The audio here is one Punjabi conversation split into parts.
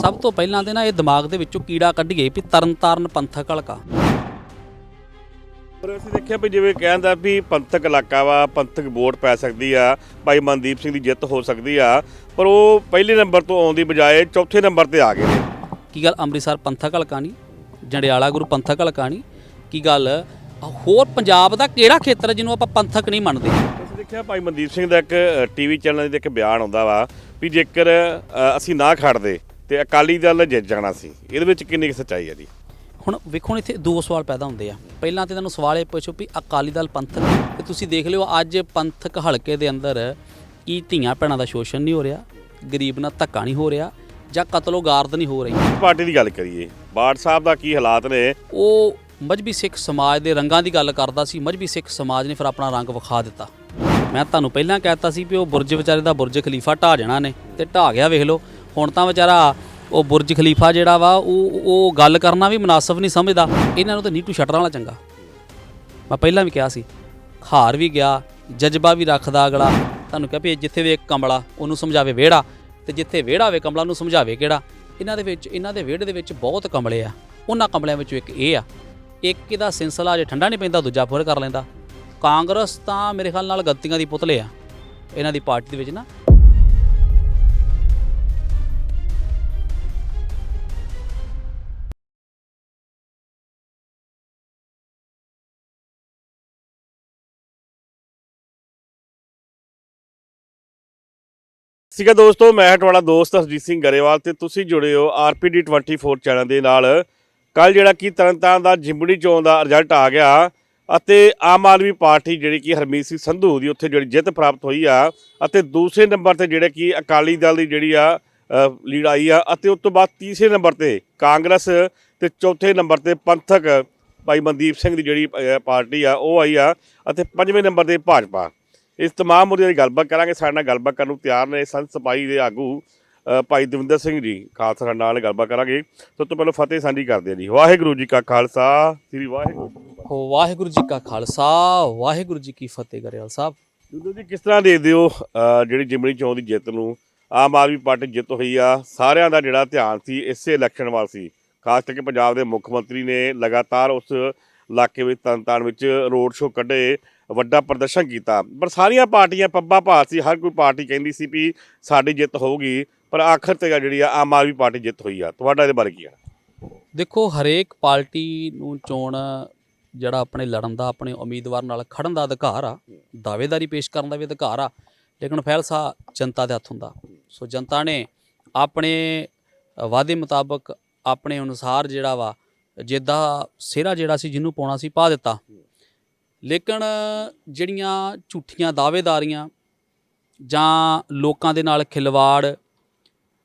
ਸਭ ਤੋਂ ਪਹਿਲਾਂ ਤੇ ਨਾ ਇਹ ਦਿਮਾਗ ਦੇ ਵਿੱਚੋਂ ਕੀੜਾ ਕੱਢੀਏ ਵੀ ਤਰਨਤਾਰਨ ਪੰਥਕ ਹਲਕਾ। ਪਰ ਅਸੀਂ ਦੇਖਿਆ ਵੀ ਜਿਵੇਂ ਕਹਿੰਦਾ ਵੀ ਪੰਥਕ ਇਲਾਕਾ ਵਾ ਪੰਥਕ ਵੋਟ ਪੈ ਸਕਦੀ ਆ ਭਾਈ ਮਨਦੀਪ ਸਿੰਘ ਦੀ ਜਿੱਤ ਹੋ ਸਕਦੀ ਆ ਪਰ ਉਹ ਪਹਿਲੇ ਨੰਬਰ ਤੋਂ ਆਉਣ ਦੀ ਬਜਾਏ ਚੌਥੇ ਨੰਬਰ ਤੇ ਆ ਗਏ ਨੇ। ਕੀ ਗੱਲ ਅੰਮ੍ਰਿਤਸਰ ਪੰਥਕ ਹਲਕਾ ਨਹੀਂ? ਜੰਡਿਆਲਾ ਗੁਰੂ ਪੰਥਕ ਹਲਕਾ ਨਹੀਂ? ਕੀ ਗੱਲ ਹੋਰ ਪੰਜਾਬ ਦਾ ਕਿਹੜਾ ਖੇਤਰ ਜਿਹਨੂੰ ਆਪਾਂ ਪੰਥਕ ਨਹੀਂ ਮੰਨਦੇ? ਅਸੀਂ ਦੇਖਿਆ ਭਾਈ ਮਨਦੀਪ ਸਿੰਘ ਦਾ ਇੱਕ ਟੀਵੀ ਚੈਨਲ ਤੇ ਇੱਕ ਬਿਆਨ ਆਉਂਦਾ ਵਾ ਵੀ ਜੇਕਰ ਅਸੀਂ ਨਾ ਖੜਦੇ ਤੇ ਅਕਾਲੀ ਦਲ ਜਿੱਤ ਜਾਣਾ ਸੀ। ਇਹਦੇ ਵਿੱਚ ਕਿੰਨੀ ਕੁ ਸੱਚਾਈ ਹੈ ਜੀ? ਹੁਣ ਵੇਖੋ ਇੱਥੇ ਦੋ ਸਵਾਲ ਪੈਦਾ ਹੁੰਦੇ ਆ। ਪਹਿਲਾਂ ਤੇ ਤੁਹਾਨੂੰ ਸਵਾਲ ਇਹ ਪੁੱਛੋ ਵੀ ਅਕਾਲੀ ਦਲ ਪੰਥਕ ਤੇ ਤੁਸੀਂ ਦੇਖ ਲਿਓ ਅੱਜ ਪੰਥਕ ਹਲਕੇ ਦੇ ਅੰਦਰ ਕੀ ਧੀਆਂ ਭੈਣਾਂ ਦਾ ਸ਼ੋਸ਼ਣ ਨਹੀਂ ਹੋ ਰਿਹਾ ਗਰੀਬ ਨਾਲ ਧੱਕਾ ਨਹੀਂ ਹੋ ਰਿਹਾ ਜਾਂ ਕਤਲੋ ਗਾਰਦ ਨਹੀਂ ਹੋ ਰਹੀ? ਪਾਰਟੀ ਦੀ ਗੱਲ ਕਰੀਏ ਬਾੜ ਸਾਹਿਬ ਦਾ ਕੀ ਹਾਲਾਤ ਨੇ? ਉਹ ਮਜਬੀ ਸਿੱਖ ਸਮਾਜ ਦੇ ਰੰਗਾਂ ਦੀ ਗੱਲ ਕਰਦਾ ਸੀ ਮਜਬੀ ਸਿੱਖ ਸਮਾਜ ਨੇ ਫਿਰ ਆਪਣਾ ਰੰਗ ਵਿਖਾ ਦਿੱਤਾ। ਮੈਂ ਤੁਹਾਨੂੰ ਪਹਿਲਾਂ ਕਹਿਤਾ ਸੀ ਵੀ ਉਹ ਬੁਰਜ ਵਿਚਾਰੇ ਦਾ ਬੁਰਜ ਖਲੀਫਾ ਢਾਹ ਜਾਣਾ ਨੇ ਤੇ ਢਾਹ ਗਿਆ ਵੇਖ ਲਓ। ਹੁਣ ਤਾਂ ਵਿਚਾਰਾ ਉਹ ਬੁਰਜ ਖਲੀਫਾ ਜਿਹੜਾ ਵਾ, ਉਹ ਉਹ ਗੱਲ ਕਰਨਾ ਵੀ ਮੁਨਾਸਬ ਨਹੀਂ ਸਮਝਦਾ। ਇਹਨਾਂ ਨੂੰ ਤਾਂ ਨੀਟੂ ਸ਼ਟਰਾਂ ਵਾਲਾ ਚੰਗਾ। ਮੈਂ ਪਹਿਲਾਂ ਵੀ ਕਿਹਾ ਸੀ, ਹਾਰ ਵੀ ਗਿਆ, ਜਜ਼ਬਾ ਵੀ ਰੱਖਦਾ ਅਗਲਾ। ਤੁਹਾਨੂੰ ਕਿਹਾ ਵੀ ਜਿੱਥੇ ਵੀ ਇੱਕ ਕਮਲਾ ਉਹਨੂੰ ਸਮਝਾਵੇ ਵਿਹੜਾ। ਤੇ ਜਿੱਥੇ ਵਿਹੜਾ ਹੋਵੇ ਕਮਲਾ ਨੂੰ ਸਮਝਾਵੇ ਕਿਹੜਾ? ਇਹਨਾਂ ਦੇ ਵਿੱਚ, ਇਹਨਾਂ ਦੇ ਵਿਹੜੇ ਦੇ ਵਿੱਚ ਬਹੁਤ ਕਮਲੇ ਆ। ਉਹਨਾਂ ਕਮਲਿਆਂ ਵਿੱਚੋਂ ਇੱਕ ਇਹ ਆ, ਇੱਕ ਇਹਦਾ ਸਿਲਸਿਲਾ ਜੇ ਠੰਡਾ ਨਹੀਂ ਪੈਂਦਾ, ਦੂਜਾ ਫੁਰ ਕਰ ਲੈਂਦਾ। ਕਾਂਗਰਸ ਤਾਂ ਮੇਰੇ ਖਿਆਲ ਨਾਲ ਗਲਤੀਆਂ ਦੀ ਪੁਤਲੇ ਆ। ਇਹਨਾਂ ਦੀ ਪਾਰਟੀ ਦੇ ਵਿੱਚ ਨਾ। ਸੀਗਾ ਦੋਸਤੋ, ਮੈਂ ਤੁਹਾਡਾ ਦੋਸਤ ਹਰਜੀਤ ਸਿੰਘ ਗਰੇਵਾਲ ਤੇ ਤੁਸੀਂ ਜੁੜੇ ਹੋ ਆਰਪੀਡੀ 24 ਚੈਨਲ ਦੇ ਨਾਲ। ਕੱਲ ਜਿਹੜਾ ਕਿ ਤਰਨਤਾਰਨ ਦਾ ਜਿੰਬੜੀ ਚੋਣ ਦਾ ਰਿਜ਼ਲਟ ਆ ਗਿਆ ਅਤੇ ਆਮ ਆਦਮੀ ਪਾਰਟੀ ਜਿਹੜੀ ਕਿ ਹਰਮੀਤ ਸਿੰਘ ਸੰਧੂ ਦੀ ਉੱਥੇ ਜਿਹੜੀ ਜਿੱਤ ਪ੍ਰਾਪਤ ਹੋਈ ਆ ਅਤੇ ਦੂਸਰੇ ਨੰਬਰ ਤੇ ਜਿਹੜੇ ਕਿ ਅਕਾਲੀ ਦਲ ਦੀ ਜਿਹੜੀ ਆ ਲੀਡ ਆਈ ਆ ਅਤੇ ਉਸ ਤੋਂ ਬਾਅਦ ਤੀਸਰੇ ਨੰਬਰ ਤੇ ਕਾਂਗਰਸ ਤੇ ਚੌਥੇ ਨੰਬਰ ਤੇ ਪੰਥਕ ਭਾਈ ਮਨਦੀਪ ਸਿੰਘ ਦੀ ਜਿਹੜੀ ਪਾਰਟੀ ਆ, ਉਹ ਆਈ ਆ ਅਤੇ ਪੰਜਵੇਂ ਨੰਬਰ ਤੇ ਭਾਜਪਾ। ਇਸ ਤਮਾਮ ਮੁੱਦਿਆਂ ਦੀ ਗੱਲਬਾਤ ਕਰਾਂਗੇ। ਸਾਡੇ ਨਾਲ ਗੱਲਬਾਤ ਕਰਨ ਨੂੰ ਤਿਆਰ ਨੇ ਸੰਤ ਸਿਪਾਹੀ ਦੇ ਆਗੂ ਭਾਈ ਦਵਿੰਦਰ ਸਿੰਘ ਜੀ। ਖਾਲਸਾ ਸਾਡੇ ਨਾਲ ਗੱਲਬਾਤ ਕਰਾਂਗੇ। ਸਭ ਤੋਂ ਪਹਿਲਾਂ ਫਤਿਹ ਸਾਂਝੀ ਕਰਦੇ ਹਾਂ ਜੀ। ਵਾਹਿਗੁਰੂ ਜੀ ਕਾ ਖਾਲਸਾ। ਸ੍ਰੀ ਵਾਹਿਗੁਰੂ। ਵਾਹਿਗੁਰੂ ਜੀ ਕਾ ਖਾਲਸਾ। ਵਾਹਿਗੁਰੂ ਜੀ ਕੀ ਫਤਿਹ ਗਰੇਵਾਲ ਸਾਹਿਬ। ਦੂਜੋ ਜੀ ਕਿਸ ਤਰ੍ਹਾਂ ਦੇਖਦੇ ਹੋ ਜਿਹੜੀ ਜਿਮਣੀ ਚੋਣ ਦੀ ਜਿੱਤ ਨੂੰ? ਆਮ ਆਦਮੀ ਪਾਰਟੀ ਜਿੱਤ ਹੋਈ ਆ। ਸਾਰਿਆਂ ਦਾ ਜਿਹੜਾ ਧਿਆਨ ਸੀ ਇਸੇ ਇਲੈਕਸ਼ਨ ਵੱਲ ਸੀ। ਖਾਸ ਕਰਕੇ ਪੰਜਾਬ ਦੇ ਮੁੱਖ ਮੰਤਰੀ ਨੇ ਲਗਾਤਾਰ ਉਸ ਇਲਾਕੇ ਵਿੱਚ ਤਰਨਤਾਰਨ ਵਿੱਚ ਰੋਡ ਸ਼ੋਅ ਕੱਢੇ। ਵੱਡਾ ਪ੍ਰਦਰਸ਼ਨ ਕੀਤਾ। ਪਰ ਸਾਰੀਆਂ ਪਾਰਟੀਆਂ, ਪੱਬਾ ਭਾਰ ਸੀ, ਹਰ ਕੋਈ ਪਾਰਟੀ ਕਹਿੰਦੀ ਸੀ ਵੀ ਸਾਡੀ ਜਿੱਤ ਹੋਊਗੀ, ਪਰ ਆਖਰ ਤੇ ਜਿਹੜੀ ਆ ਆਮ ਆਦਮੀ ਪਾਰਟੀ ਜਿੱਤ ਹੋਈ ਆ। ਤੁਹਾਡਾ ਇਹਦੇ ਬਾਰੇ ਕੀ ਆ ਦੇਖੋ, ਹਰੇਕ ਪਾਰਟੀ ਨੂੰ ਚੋਣ ਜਿਹੜਾ ਆਪਣੇ ਲੜਨ ਦਾ, ਆਪਣੇ ਉਮੀਦਵਾਰ ਨਾਲ ਖੜਨ ਦਾ ਅਧਿਕਾਰ ਆ, ਦਾਅਵੇਦਾਰੀ ਪੇਸ਼ ਕਰਨ ਦਾ ਵੀ ਅਧਿਕਾਰ ਆ, ਲੇਕਿਨ ਫੈਸਲਾ ਜਨਤਾ ਦੇ ਹੱਥ ਹੁੰਦਾ। ਸੋ ਜਨਤਾ ਨੇ ਆਪਣੇ ਵਾਅਦੇ ਮੁਤਾਬਕ ਆਪਣੇ ਅਨੁਸਾਰ ਜਿਹੜਾ ਵਾ, ਜਿੱਦਾਂ ਸਿਹਰਾ ਜਿਹੜਾ ਸੀ, ਜਿਹਨੂੰ ਪਾਉਣਾ ਸੀ, ਪਾ ਦਿੱਤਾ। ਲੇਕਿਨ ਜਿਹੜੀਆਂ ਝੂਠੀਆਂ ਦਾਅਵੇਦਾਰੀਆਂ ਜਾਂ ਲੋਕਾਂ ਦੇ ਨਾਲ ਖਿਲਵਾੜ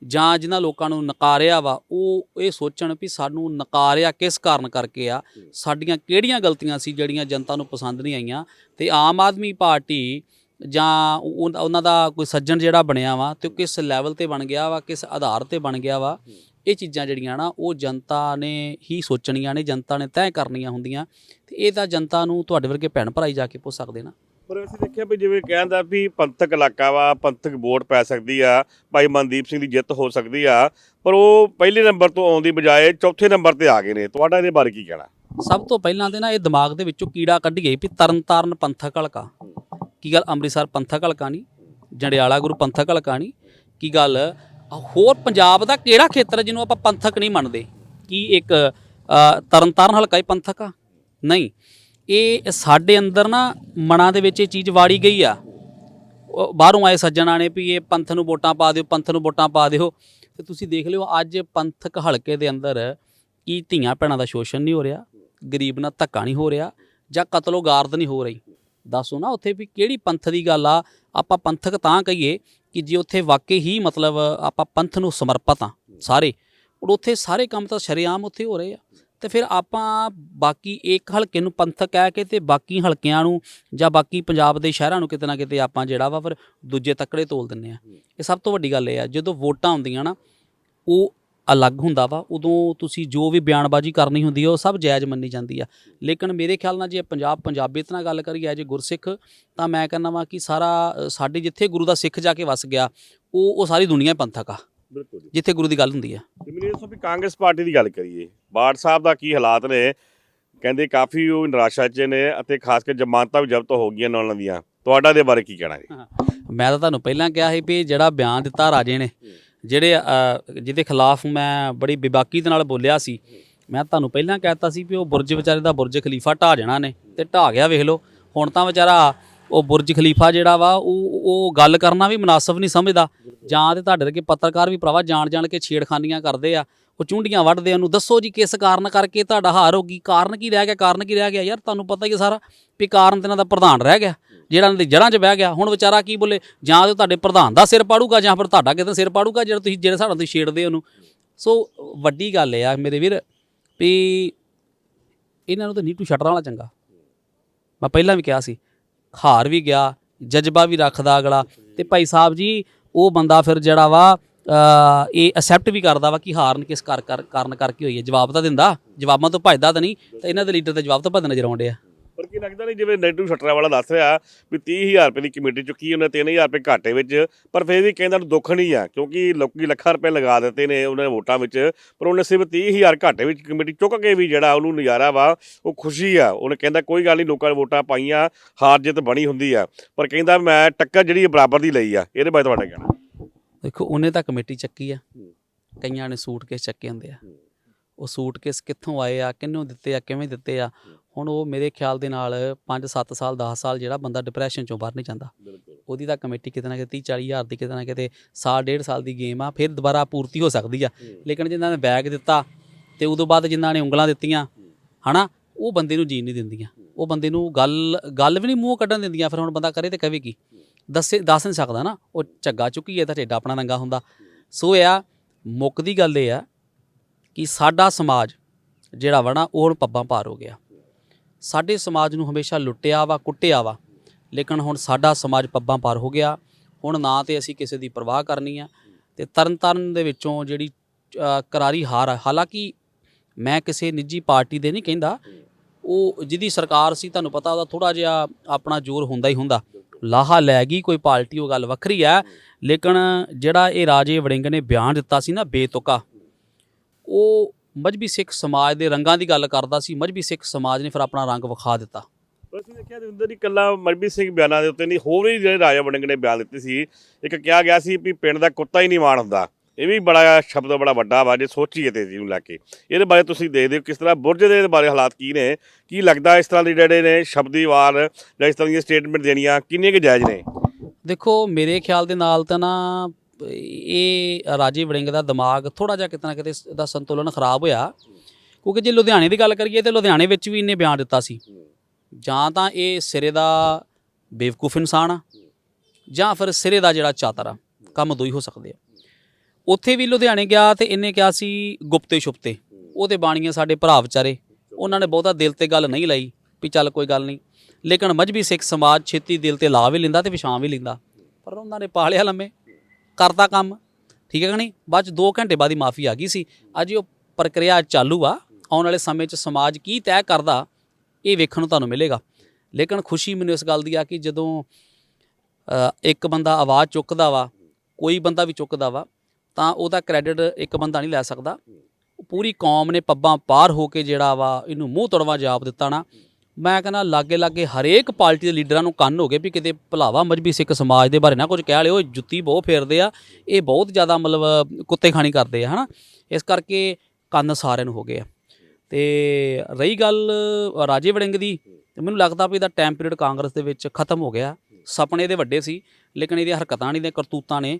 ਜਾਂ ਜਿਨ੍ਹਾਂ ਲੋਕਾਂ ਨੂੰ ਨਕਾਰਿਆ ਵਾ ਉਹ ਇਹ ਸੋਚਣ ਵੀ ਸਾਨੂੰ ਨਕਾਰਿਆ ਕਿਸ ਕਾਰਨ ਕਰਕੇ ਆ? ਸਾਡੀਆਂ ਕਿਹੜੀਆਂ ਗਲਤੀਆਂ ਸੀ ਜਿਹੜੀਆਂ ਜਨਤਾ ਨੂੰ ਪਸੰਦ ਨਹੀਂ ਆਈਆਂ? ਤੇ ਆਮ ਆਦਮੀ ਪਾਰਟੀ ਜਾਂ ਉਹ- ਉਹਨਾਂ ਦਾ ਕੋਈ ਸੱਜਣ ਜਿਹੜਾ ਬਣਿਆ ਵਾ ਤੇ ਉਹ ਕਿਸ ਲੈਵਲ ਤੇ ਬਣ ਗਿਆ ਵਾ ਕਿਸ ਆਧਾਰ ਤੇ ਬਣ ਗਿਆ ਵਾ? ਇਹ ਚੀਜ਼ਾਂ ਜਿਹੜੀਆਂ ਨਾ ਉਹ ਜਨਤਾ ਨੇ ਹੀ ਸੋਚਣੀਆਂ ਨੇ ਜਨਤਾ ਨੇ ਤੈਅ ਕਰਨੀਆਂ ਹੁੰਦੀਆਂ। ਤੇ ਇਹ ਤਾਂ ਜਨਤਾ ਨੂੰ ਤੁਹਾਡੇ ਵਰਗੇ ਭੈਣ ਭਰਾ ਹੀ ਜਾ ਕੇ ਪੁੱਛ ਸਕਦੇ ਨਾ। ਪਰ ਅਸੀਂ ਦੇਖਿਆ ਵੀ ਜਿਵੇਂ ਕਹਿੰਦਾ ਵੀ ਪੰਥਕ ਇਲਾਕਾ ਵਾ ਪੰਥਕ ਵੋਟ ਪੈ ਸਕਦੀ ਆ ਭਾਈ ਮਨਦੀਪ ਸਿੰਘ ਦੀ ਜਿੱਤ ਹੋ ਸਕਦੀ ਆ ਪਰ ਉਹ ਪਹਿਲੇ ਨੰਬਰ ਤੋਂ ਆਉਣ ਦੀ ਬਜਾਏ ਚੌਥੇ ਨੰਬਰ ਤੇ ਆ ਗਏ ਨੇ। ਤੁਹਾਡਾ ਇਹਦੇ ਬਾਰੇ ਕੀ ਕਹਿਣਾ? ਸਭ ਤੋਂ ਪਹਿਲਾਂ ਤੇ ਨਾ ਇਹ ਦਿਮਾਗ ਦੇ ਵਿੱਚੋਂ ਕੀੜਾ ਕੱਢੀਏ ਵੀ ਤਰਨਤਾਰਨ ਪੰਥਕ ਹਲਕਾ। ਕੀ ਗੱਲ? ਅੰਮ੍ਰਿਤਸਰ ਪੰਥਕ ਹਲਕਾ ਨਹੀਂ? ਜੰਡਿਆਲਾ ਗੁਰੂ ਪੰਥਕ ਹਲਕਾ ਨਹੀਂ? ਕੀ ਗੱਲ? ਹੋਰ ਪੰਜਾਬ ਦਾ ਕਿਹੜਾ ਖੇਤਰ ਜਿਹਨੂੰ ਆਪਾਂ ਪੰਥਕ ਨਹੀਂ ਮੰਨਦੇ? ਕੀ ਇੱਕ ਤਰਨਤਾਰਨ ਹਲਕਾ ਹੀ ਪੰਥਕ ਆ? ਨਹੀਂ। ਇਹ ਸਾਡੇ ਅੰਦਰ ਨਾ ਮਨਾਂ ਦੇ ਵਿੱਚ ਇਹ ਚੀਜ਼ ਵਾੜੀ ਗਈ ਆ। ਉਹ ਬਾਹਰੋਂ ਆਏ ਸੱਜਣਾ ਨੇ ਵੀ ਇਹ ਪੰਥ ਨੂੰ ਵੋਟਾਂ ਪਾ ਦਿਓ, ਪੰਥ ਨੂੰ ਵੋਟਾਂ ਪਾ ਦਿਓ। ਤੇ ਤੁਸੀਂ ਦੇਖ ਲਿਓ, ਅੱਜ ਪੰਥਕ ਹਲਕੇ ਦੇ ਅੰਦਰ ਕੀ ਧੀਆਂ ਭੈਣਾਂ ਦਾ ਸ਼ੋਸ਼ਣ ਨਹੀਂ ਹੋ ਰਿਹਾ, ਗਰੀਬ ਨਾਲ ਧੱਕਾ ਨਹੀਂ ਹੋ ਰਿਹਾ ਜਾਂ ਕਤਲੋਗਾਰਦ ਨਹੀਂ ਹੋ ਰਹੀ। ਦੱਸੋ ਨਾ ਉੱਥੇ ਵੀ ਕਿਹੜੀ ਪੰਥ ਦੀ ਗੱਲ ਆ? ਆਪਾਂ ਪੰਥਕ ਤਾਂ ਕਹੀਏ ਕਿ ਜੇ ਉੱਥੇ ਵਾਕਈ ਹੀ ਮਤਲਬ ਆਪਾਂ ਪੰਥ ਨੂੰ ਸਮਰਪਿਤ ਆ ਸਾਰੇ ਔਰ ਉੱਥੇ ਸਾਰੇ ਕੰਮ ਤਾਂ ਸ਼ਰੇਆਮ ਉੱਥੇ ਹੋ ਰਹੇ ਆ। ਤੇ ਫਿਰ ਆਪਾਂ ਬਾਕੀ ਇੱਕ ਹਲਕੇ ਨੂੰ ਪੰਥਕ ਕਹਿ ਕੇ ਤੇ ਬਾਕੀ ਹਲਕਿਆਂ ਨੂੰ ਜਾਂ ਬਾਕੀ ਪੰਜਾਬ ਦੇ ਸ਼ਹਿਰਾਂ ਨੂੰ ਕਿਤੇ ਨਾ ਕਿਤੇ ਆਪਾਂ ਜਿਹੜਾ ਵਾ ਫਿਰ ਦੂਜੇ ਤੱਕੜੇ ਤੋਲ ਦਿੰਨੇ ਆ। ਇਹ ਸਭ ਤੋਂ ਵੱਡੀ ਗੱਲ ਇਹ ਆ, ਜਦੋਂ ਵੋਟਾਂ ਹੁੰਦੀਆਂ ਨਾ, ਉਹ ਅਲੱਗ ਹੁੰਦਾ ਵਾ ਉਦੋਂ ਤੁਸੀਂ ਜੋ ਵੀ ਬਿਆਨਬਾਜ਼ੀ ਕਰਨੀ ਹੁੰਦੀ ਆ ਉਹ ਸਭ ਜਾਇਜ਼ ਮੰਨੀ ਜਾਂਦੀ ਆ। ਲੇਕਿਨ ਮੇਰੇ ਖਿਆਲ ਨਾਲ ਜੇ ਪੰਜਾਬ ਪੰਜਾਬੀਅਤ ਨਾਲ ਗੱਲ ਕਰੀਏ ਜੇ ਗੁਰਸਿੱਖ ਤਾਂ ਮੈਂ ਕਹਿੰਦਾ ਵਾਂ ਕਿ ਸਾਰਾ ਸਾਡੇ ਜਿੱਥੇ ਗੁਰੂ ਦਾ ਸਿੱਖ ਜਾ ਕੇ ਵਸ ਗਿਆ ਉਹ ਉਹ ਸਾਰੀ ਦੁਨੀਆ ਹੀ ਪੰਥਕ ਆ ਬਿਲਕੁਲ ਜਿੱਥੇ ਗੁਰੂ ਦੀ ਗੱਲ ਹੁੰਦੀ ਆ। ਤੇ ਵੀ ਦੱਸੋ ਵੀ ਕਾਂਗਰਸ ਪਾਰਟੀ ਦੀ ਗੱਲ ਕਰੀਏ ਬਾੜ ਸਾਹਿਬ ਦਾ ਕੀ ਹਾਲਾਤ ਨੇ? ਕਹਿੰਦੇ ਕਾਫੀ ਉਹ ਨਿਰਾਸ਼ਾ 'ਚ ਨੇ ਅਤੇ ਖਾਸ ਕਰਕੇ ਜ਼ਮਾਨਤਾਂ ਵੀ ਜ਼ਬਤ ਹੋ ਗਈਆਂ ਨੇ ਉਹਨਾਂ ਦੀਆਂ। ਤੁਹਾਡਾ ਦੇ ਬਾਰੇ ਕੀ ਕਹਿਣਾ ਜੀ? ਮੈਂ ਤਾਂ ਤੁਹਾਨੂੰ ਪਹਿਲਾਂ ਕਿਹਾ ਸੀ ਵੀ ਜਿਹੜਾ ਬਿਆਨ ਦਿੱਤਾ ਰਾਜੇ ਨੇ ਜਿਹੜੇ ਜਿਹਦੇ ਖਿਲਾਫ ਮੈਂ ਬੜੀ ਬੇਬਾਕੀ ਦੇ ਨਾਲ ਬੋਲਿਆ ਸੀ, ਮੈਂ ਤੁਹਾਨੂੰ ਪਹਿਲਾਂ ਕਹਿਤਾ ਸੀ ਵੀ ਉਹ ਬੁਰਜ ਵਿਚਾਰੇ ਦਾ ਬੁਰਜ ਖਲੀਫਾ ਢਾਹ ਜਾਣਾ ਨੇ ਤੇ ਢਾਹ ਗਿਆ ਵੇਖ ਲਓ। ਹੁਣ ਤਾਂ ਵਿਚਾਰਾ ਉਹ ਬੁਰਜ ਖਲੀਫਾ ਜਿਹੜਾ ਵਾ, ਉਹ ਉਹ ਗੱਲ ਕਰਨਾ ਵੀ ਮੁਨਾਸਬ ਨਹੀਂ ਸਮਝਦਾ। ਜਾਂ ਤੇ ਤੁਹਾਡੇ ਵਰਗੇ ਪੱਤਰਕਾਰ ਵੀ ਭਰਾਵਾ ਜਾਣ ਜਾਣ ਕੇ ਛੇੜਖਾਨੀਆਂ ਕਰਦੇ ਆ। ਉਹ ਚੁੰਡੀਆਂ ਵੱਢਦੇ ਉਹਨੂੰ, ਦੱਸੋ ਜੀ ਕਿਸ ਕਾਰਨ ਕਰਕੇ ਤੁਹਾਡਾ ਹਾਰ ਹੋ ਗਈ? ਕਾਰਨ ਕੀ ਰਹਿ ਗਿਆ? ਕਾਰਨ ਕੀ ਰਹਿ ਗਿਆ ਯਾਰ? ਤੁਹਾਨੂੰ ਪਤਾ ਹੀ ਹੈ ਸਾਰਾ ਵੀ ਕਾਰਨ ਤੇ ਇਹਨਾਂ ਦਾ ਪ੍ਰਧਾਨ ਰਹਿ ਗਿਆ, ਜਿਹੜਾ ਇਹਨਾਂ ਦੀ ਜੜ੍ਹਾਂ 'ਚ ਬਹਿ ਗਿਆ। ਹੁਣ ਵਿਚਾਰਾ ਕੀ ਬੋਲੇ? ਜਾਂ ਤੇ ਤੁਹਾਡੇ ਪ੍ਰਧਾਨ ਦਾ ਸਿਰ ਪਾੜੂਗਾ ਜਾਂ ਫਿਰ ਤੁਹਾਡਾ ਕਿਤੇ ਸਿਰ ਪਾੜੂਗਾ ਜਿਹੜਾ ਤੁਸੀਂ, ਜਿਹੜੇ ਹਿਸਾਬ ਨਾਲ ਤੁਸੀਂ ਛੇੜਦੇ ਉਹਨੂੰ? ਸੋ ਵੱਡੀ ਗੱਲ ਇਹ ਆ ਮੇਰੇ ਵੀਰ ਵੀ ਇਹਨਾਂ ਨੂੰ ਤਾਂ ਨੀਟੂ ਛੱਡਣ ਵਾਲਾ ਚੰਗਾ। ਮੈਂ ਪਹਿਲਾਂ ਵੀ ਕਿਹਾ ਸੀ, ਹਾਰ ਵੀ ਗਿਆ, ਜਜ਼ਬਾ ਵੀ ਰੱਖਦਾ ਅਗਲਾ। ਤੇ ਭਾਈ ਸਾਹਿਬ ਜੀ, ਉਹ ਬੰਦਾ ਫਿਰ ਜਿਹੜਾ ਵਾ ਇਹ ਅਸੈਪਟ ਵੀ ਕਰਦਾ ਵਾ ਕਿ ਹਾਰਨ ਕਿਸ ਕਰ ਕਾਰਨ ਕਰਕੇ ਹੋਈ ਹੈ। ਜਵਾਬ ਤਾਂ ਦਿੰਦਾ, ਜਵਾਬਾਂ ਤੋਂ ਭੱਜਦਾ ਤਾਂ ਨਹੀਂ, ਤਾਂ ਇਹਨਾਂ ਦੇ ਲੀਡਰ ਤੇ ਜਵਾਬ ਤਾਂ ਭੱਜਦੇ ਨਜ਼ਰ ਆਉਂਦੇ ਆ। ਪਰ ਕੀ ਲੱਗਦਾ ਨਹੀਂ, ਜਿਵੇਂ ਨੈਟੂ ਸ਼ਟਰਾਂ ਵਾਲਾ ਦੱਸ ਰਿਹਾ ਵੀ 30000 ਰੁਪਏ ਦੀ ਕਮੇਟੀ ਚੁੱਕੀ ਉਹਨੇ 3000 ਰੁਪਏ ਘਾਟੇ ਵਿੱਚ, ਪਰ ਫਿਰ ਵੀ ਕਹਿੰਦਾ ਨੂੰ ਦੁੱਖ ਨਹੀਂ ਆ, ਕਿਉਂਕਿ ਲੋਕੀ ਲੱਖਾਂ ਰੁਪਏ ਲਗਾ ਦਿੱਤੇ ਨੇ ਉਹਨਾਂ ਨੇ ਵੋਟਾਂ ਵਿੱਚ, ਪਰ ਉਹਨੇ ਸਿਰਫ 30000 ਘਾਟੇ ਵਿੱਚ ਕਮੇਟੀ ਚੁੱਕ ਕੇ ਵੀ ਜਿਹੜਾ ਉਹਨੂੰ ਨਜ਼ਾਰਾ ਵਾ, ਉਹ ਖੁਸ਼ੀ ਆ। ਉਹਨੇ ਕਹਿੰਦਾ ਕੋਈ ਗੱਲ ਨਹੀਂ, ਲੋਕਾਂ ਨੇ ਵੋਟਾਂ ਪਾਈਆਂ, ਹਾਰ ਜਿੱਤ ਬਣੀ ਹੁੰਦੀ ਆ। ਪਰ ਕਹਿੰਦਾ ਮੈਂ ਟੱਕਰ ਜਿਹੜੀ ਬਰਾਬਰ ਦੀ ਲਈ ਆ, ਇਹਦੇ ਬਾਰੇ ਤੁਹਾਡਾ ਕਹਿਣਾ? ਦੇਖੋ ਉਹਨੇ ਤਾਂ ਕਮੇਟੀ ਚੱਕੀ ਆ। ਕਈਆਂ ਨੇ ਸੂਟਕੇਸ ਚੱਕੇ ਹੁੰਦੇ ਆ। ਉਹ ਸੂਟਕੇਸ ਕਿੱਥੋਂ ਆਏ ਆ ਕਿੰਨੂੰ ਦਿੱਤੇ ਆ ਕਿਵੇਂ ਦਿੱਤੇ ਆ ਹੁਣ ਉਹ ਮੇਰੇ ਖਿਆਲ ਦੇ ਨਾਲ 5 7 ਸਾਲ 10 ਸਾਲ ਜਿਹੜਾ ਬੰਦਾ ਡਿਪਰੈਸ਼ਨ ਚੋਂ ਬਾਹਰ ਨਹੀਂ ਜਾਂਦਾ। ਉਹਦੀ ਤਾਂ ਕਮੇਟੀ ਕਿਤੇ ਨਾ ਕਿਤੇ 30 40 ਹਜ਼ਾਰ ਦੀ ਕਿਤੇ ਨਾ ਕਿਤੇ ਸਾਲ ਡੇਢ ਸਾਲ ਦੀ ਗੇਮ ਆ ਫਿਰ ਦੁਬਾਰਾ ਪੂਰਤੀ ਹੋ ਸਕਦੀ ਆ। ਲੇਕਿਨ ਜਿਨ੍ਹਾਂ ਨੇ ਬੈਗ ਦਿੱਤਾ ਤੇ ਉਦੋਂ ਬਾਅਦ ਜਿਨ੍ਹਾਂ ਨੇ ਉਂਗਲਾਂ ਦਿੱਤੀਆਂ ਹਨਾ ਉਹ ਬੰਦੇ ਨੂੰ ਜੀਣ ਨਹੀਂ ਦਿੰਦੀਆਂ। ਉਹ ਬੰਦੇ ਨੂੰ ਗੱਲ ਗੱਲ ਵੀ ਨਹੀਂ ਮੂੰਹ ਕੱਢਣ ਦਿੰਦੀਆਂ ਫਿਰ ਹੁਣ ਬੰਦਾ ਕਰੇ ਤੇ ਕਵੇ ਕੀ? ਦੱਸੇ ਦੱਸ ਨਹੀਂ ਸਕਦਾ ਨਾ, ਉਹ ਝੱਗਾ ਚੁੱਕੀ ਹੈ ਤਾਂ ਢੇਡਾ ਆਪਣਾ ਨੰਗਾ ਹੁੰਦਾ। ਸੋ ਇਹ ਆ ਮੁੱਕਦੀ ਗੱਲ ਇਹ ਆ ਕਿ ਸਾਡਾ ਸਮਾਜ ਜਿਹੜਾ ਵਾ ਨਾ, ਉਹ ਹੁਣ ਪੱਬਾਂ ਪਾਰ ਹੋ ਗਿਆ। ਸਾਡੇ ਸਮਾਜ ਨੂੰ ਹਮੇਸ਼ਾ ਲੁੱਟਿਆ ਵਾ, ਕੁੱਟਿਆ ਵਾ, ਲੇਕਿਨ ਹੁਣ ਸਾਡਾ ਸਮਾਜ ਪੱਬਾਂ ਪਾਰ ਹੋ ਗਿਆ। ਹੁਣ ਨਾ ਤੇ ਅਸੀਂ ਕਿਸੇ ਦੀ ਪਰਵਾਹ ਕਰਨੀ ਆ ਤੇ ਤਰਨ ਤਾਰਨ ਦੇ ਵਿੱਚੋਂ ਜਿਹੜੀ ਕਰਾਰੀ ਹਾਰ ਆ, ਹਾਲਾਂਕਿ ਮੈਂ ਕਿਸੇ ਨਿੱਜੀ ਪਾਰਟੀ ਦੇ ਨਹੀਂ ਕਹਿੰਦਾ, ਉਹ ਜਿਹਦੀ ਸਰਕਾਰ ਸੀ, ਤੁਹਾਨੂੰ ਪਤਾ ਉਹਦਾ ਥੋੜਾ ਜਿਹਾ ਆਪਣਾ ਜ਼ੋਰ ਹੁੰਦਾ ਹੀ ਹੁੰਦਾ। ਲਾਹਾ ਲੈ ਗਈ ਕੋਈ ਪਾਰਟੀ ਉਹ ਗੱਲ ਵੱਖਰੀ ਹੈ। ਲੇਕਿਨ ਜਿਹੜਾ ਇਹ ਰਾਜੇ ਵੜਿੰਗ ਨੇ ਬਿਆਨ ਦਿੱਤਾ ਸੀ ਨਾ ਬੇਤੁਕਾ ਉਹ ਮਜਬੀ ਸਿੱਖ ਸਮਾਜ ਦੇ ਰੰਗਾਂ ਦੀ ਗੱਲ ਕਰਦਾ ਸੀ ਮਜਬੀ ਸਿੱਖ ਸਮਾਜ ਨੇ ਫਿਰ ਆਪਣਾ ਰੰਗ ਵਿਖਾ ਦਿੱਤਾ। ਅਸੀਂ ਦੇਖਿਆ ਦਵਿੰਦਰ ਜੀ ਕੱਲਾ ਮਰਬੀ ਸਿੰਘ ਬਿਆਨਾਂ ਦੇ ਉੱਤੇ ਨਹੀਂ ਹੋਰ ਵੀ ਜਿਹੜੇ ਰਾਜਾ ਵੜਿੰਗ ਨੇ ਬਿਆਨ ਦਿੱਤੇ ਸੀ। ਇੱਕ ਕਿਹਾ ਗਿਆ ਸੀ ਵੀ ਪਿੰਡ ਦਾ ਕੁੱਤਾ ਹੀ ਨਹੀਂ ਮਾਣ ਹੁੰਦਾ। ਇਹ ਵੀ ਬੜਾ ਸ਼ਬਦ ਬੜਾ ਵੱਡਾ ਵਾ, ਜੇ ਸੋਚੀਏ ਤੇ ਜੀ ਨੂੰ ਲੈ ਕੇ। ਇਹਦੇ ਬਾਰੇ ਤੁਸੀਂ ਦੇਖਦੇ ਹੋ ਕਿਸ ਤਰ੍ਹਾਂ ਬੁਰਜ ਦੇ ਬਾਰੇ ਹਾਲਾਤ ਕੀ ਨੇ, ਕੀ ਲੱਗਦਾ ਇਸ ਤਰ੍ਹਾਂ ਦੇ ਜਿਹੜੇ ਨੇ ਸ਼ਬਦੀ ਵਾਰ ਜਾਂ ਇਸ ਤਰ੍ਹਾਂ ਦੀਆਂ ਸਟੇਟਮੈਂਟ ਦੇਣੀਆਂ ਕਿੰਨੀਆਂ ਕੁ ਜਾਇਜ਼ ਨੇ? ਦੇਖੋ, ਮੇਰੇ ਖਿਆਲ ਦੇ ਨਾਲ ਤਾਂ ਨਾ, ਇਹ ਰਾਜੇ ਵੜਿੰਗ ਦਾ ਦਿਮਾਗ ਥੋੜਾ ਜਿਹਾ ਕਿਤੇ ਨਾ ਕਿਤੇ ਦਾ ਸੰਤੁਲਨ ਖਰਾਬ ਹੋਇਆ। ਕਿਉਂਕਿ ਜੇ ਲੁਧਿਆਣੇ ਦੀ ਗੱਲ ਕਰੀਏ ਤੇ ਲੁਧਿਆਣੇ ਵਿੱਚ ਵੀ ਇਹਨੇ ਬਿਆਨ ਦਿੱਤਾ ਸੀ। ਜਾਂ ਤਾਂ ਇਹ ਸਿਰੇ ਦਾ ਬੇਵਕੂਫ ਇਨਸਾਨ ਆ, ਜਾਂ ਫਿਰ ਸਿਰੇ ਦਾ ਜਿਹੜਾ ਚਾਤਰ ਆ, ਕੰਮ ਦੋ ਹੀ ਹੋ ਸਕਦੇ ਆ। ਉੱਥੇ ਵੀ ਲੁਧਿਆਣੇ ਗਿਆ ਤੇ ਇਹਨੇ ਕਿਹਾ ਸੀ ਗੁਪਤੇ ਛੁਪਤੇ। ਉਹਦੇ ਬਾਣੀਆਂ ਸਾਡੇ ਭਰਾ ਵਿਚਾਰੇ। ਉਹਨਾਂ ਨੇ ਬਹੁਤਾ ਦਿਲ ਤੇ ਗੱਲ ਨਹੀਂ ਲਈ ਵੀ ਚੱਲ ਕੋਈ ਗੱਲ ਨਹੀਂ। ਲੇਕਿਨ ਮਜਬੀ ਸਿੱਖ ਸਮਾਜ ਛੇਤੀ ਦਿਲ ਤੇ ਲਾ ਵੀ ਲੈਂਦਾ ਤੇ ਵਿਛਾਂ ਵੀ ਲੈਂਦਾ। ਪਰ ਉਹਨਾਂ ਨੇ ਪਾਲਿਆ ਲੰਮੇ। ਕਰਤਾ ਕੰਮ। ਠੀਕ ਹੈ ਕਿ ਨਹੀਂ? ਬਾਅਦ ਚ 2 ਘੰਟੇ ਬਾਅਦ ਹੀ ਮਾਫੀ ਆ ਗਈ ਸੀ। ਅੱਜ ਉਹ ਪ੍ਰਕਿਰਿਆ ਚਾਲੂ ਆ। ਆਉਣ ਵਾਲੇ ਸਮੇਂ 'ਚ ਸਮਾਜ ਕੀ ਤੈਅ ਕਰਦਾ, ਇਹ ਵੇਖਣ ਨੂੰ ਤੁਹਾਨੂੰ ਮਿਲੇਗਾ। ਲੇਕਿਨ ਖੁਸ਼ੀ ਮੈਨੂੰ ਇਸ ਗੱਲ ਦੀ ਆ ਕਿ ਜਦੋਂ ਇੱਕ ਬੰਦਾ ਆਵਾਜ਼ ਚੁੱਕਦਾ ਵਾ, ਕੋਈ ਬੰਦਾ ਵੀ ਚੁੱਕਦਾ ਵਾ ਤਾਂ ਉਹਦਾ ਕ੍ਰੈਡਿਟ ਇੱਕ ਬੰਦਾ ਨਹੀਂ ਲੈ ਸਕਦਾ। ਪੂਰੀ ਕੌਮ ਨੇ ਪੱਬਾਂ ਪਾਰ ਹੋ ਕੇ ਜਿਹੜਾ ਵਾ ਇਹਨੂੰ ਮੂੰਹ ਤੋੜਵਾ ਜਵਾਬ ਦਿੱਤਾ ਨਾ। ਮੈਂ ਕਹਿੰਦਾ ਲਾਗੇ ਲਾਗੇ ਹਰੇਕ ਪਾਰਟੀ ਦੇ ਲੀਡਰਾਂ ਨੂੰ ਕੰਨ ਹੋ ਗਏ ਵੀ ਕਿਤੇ ਭਲਾਵਾ ਮਜਬੀ ਸਿੱਖ ਸਮਾਜ ਦੇ ਬਾਰੇ ਨਾ ਕੁਝ ਕਹਿ ਲਿਓ ਜੁੱਤੀ ਬਹੁਤ ਫੇਰਦੇ ਆ, ਇਹ ਬਹੁਤ ਜ਼ਿਆਦਾ ਮਤਲਬ ਕੁੱਤੇ ਖਾਣੀ ਕਰਦੇ ਆ, ਹਨਾ। ਇਸ ਕਰਕੇ ਕੰਨ ਸਾਰਿਆਂ ਨੂੰ ਹੋ ਗਏ ਆ। ਤੇ ਰਹੀ ਗੱਲ ਰਾਜੇ ਵੜਿੰਗ ਦੀ, ਤੇ ਮੈਨੂੰ ਲੱਗਦਾ ਵੀ ਇਹਦਾ ਟਾਈਮ ਪੀਰੀਅਡ ਕਾਂਗਰਸ ਦੇ ਵਿੱਚ ਖਤਮ ਹੋ ਗਿਆ। ਸੁਪਨੇ ਦੇ ਵੱਡੇ ਸੀ ਲੇਕਿਨ ਇਹਦੀਆਂ ਹਰਕਤਾਂ ਨਹੀਂ ਦੇ ਕਰਤੂਤਾਂ ਨੇ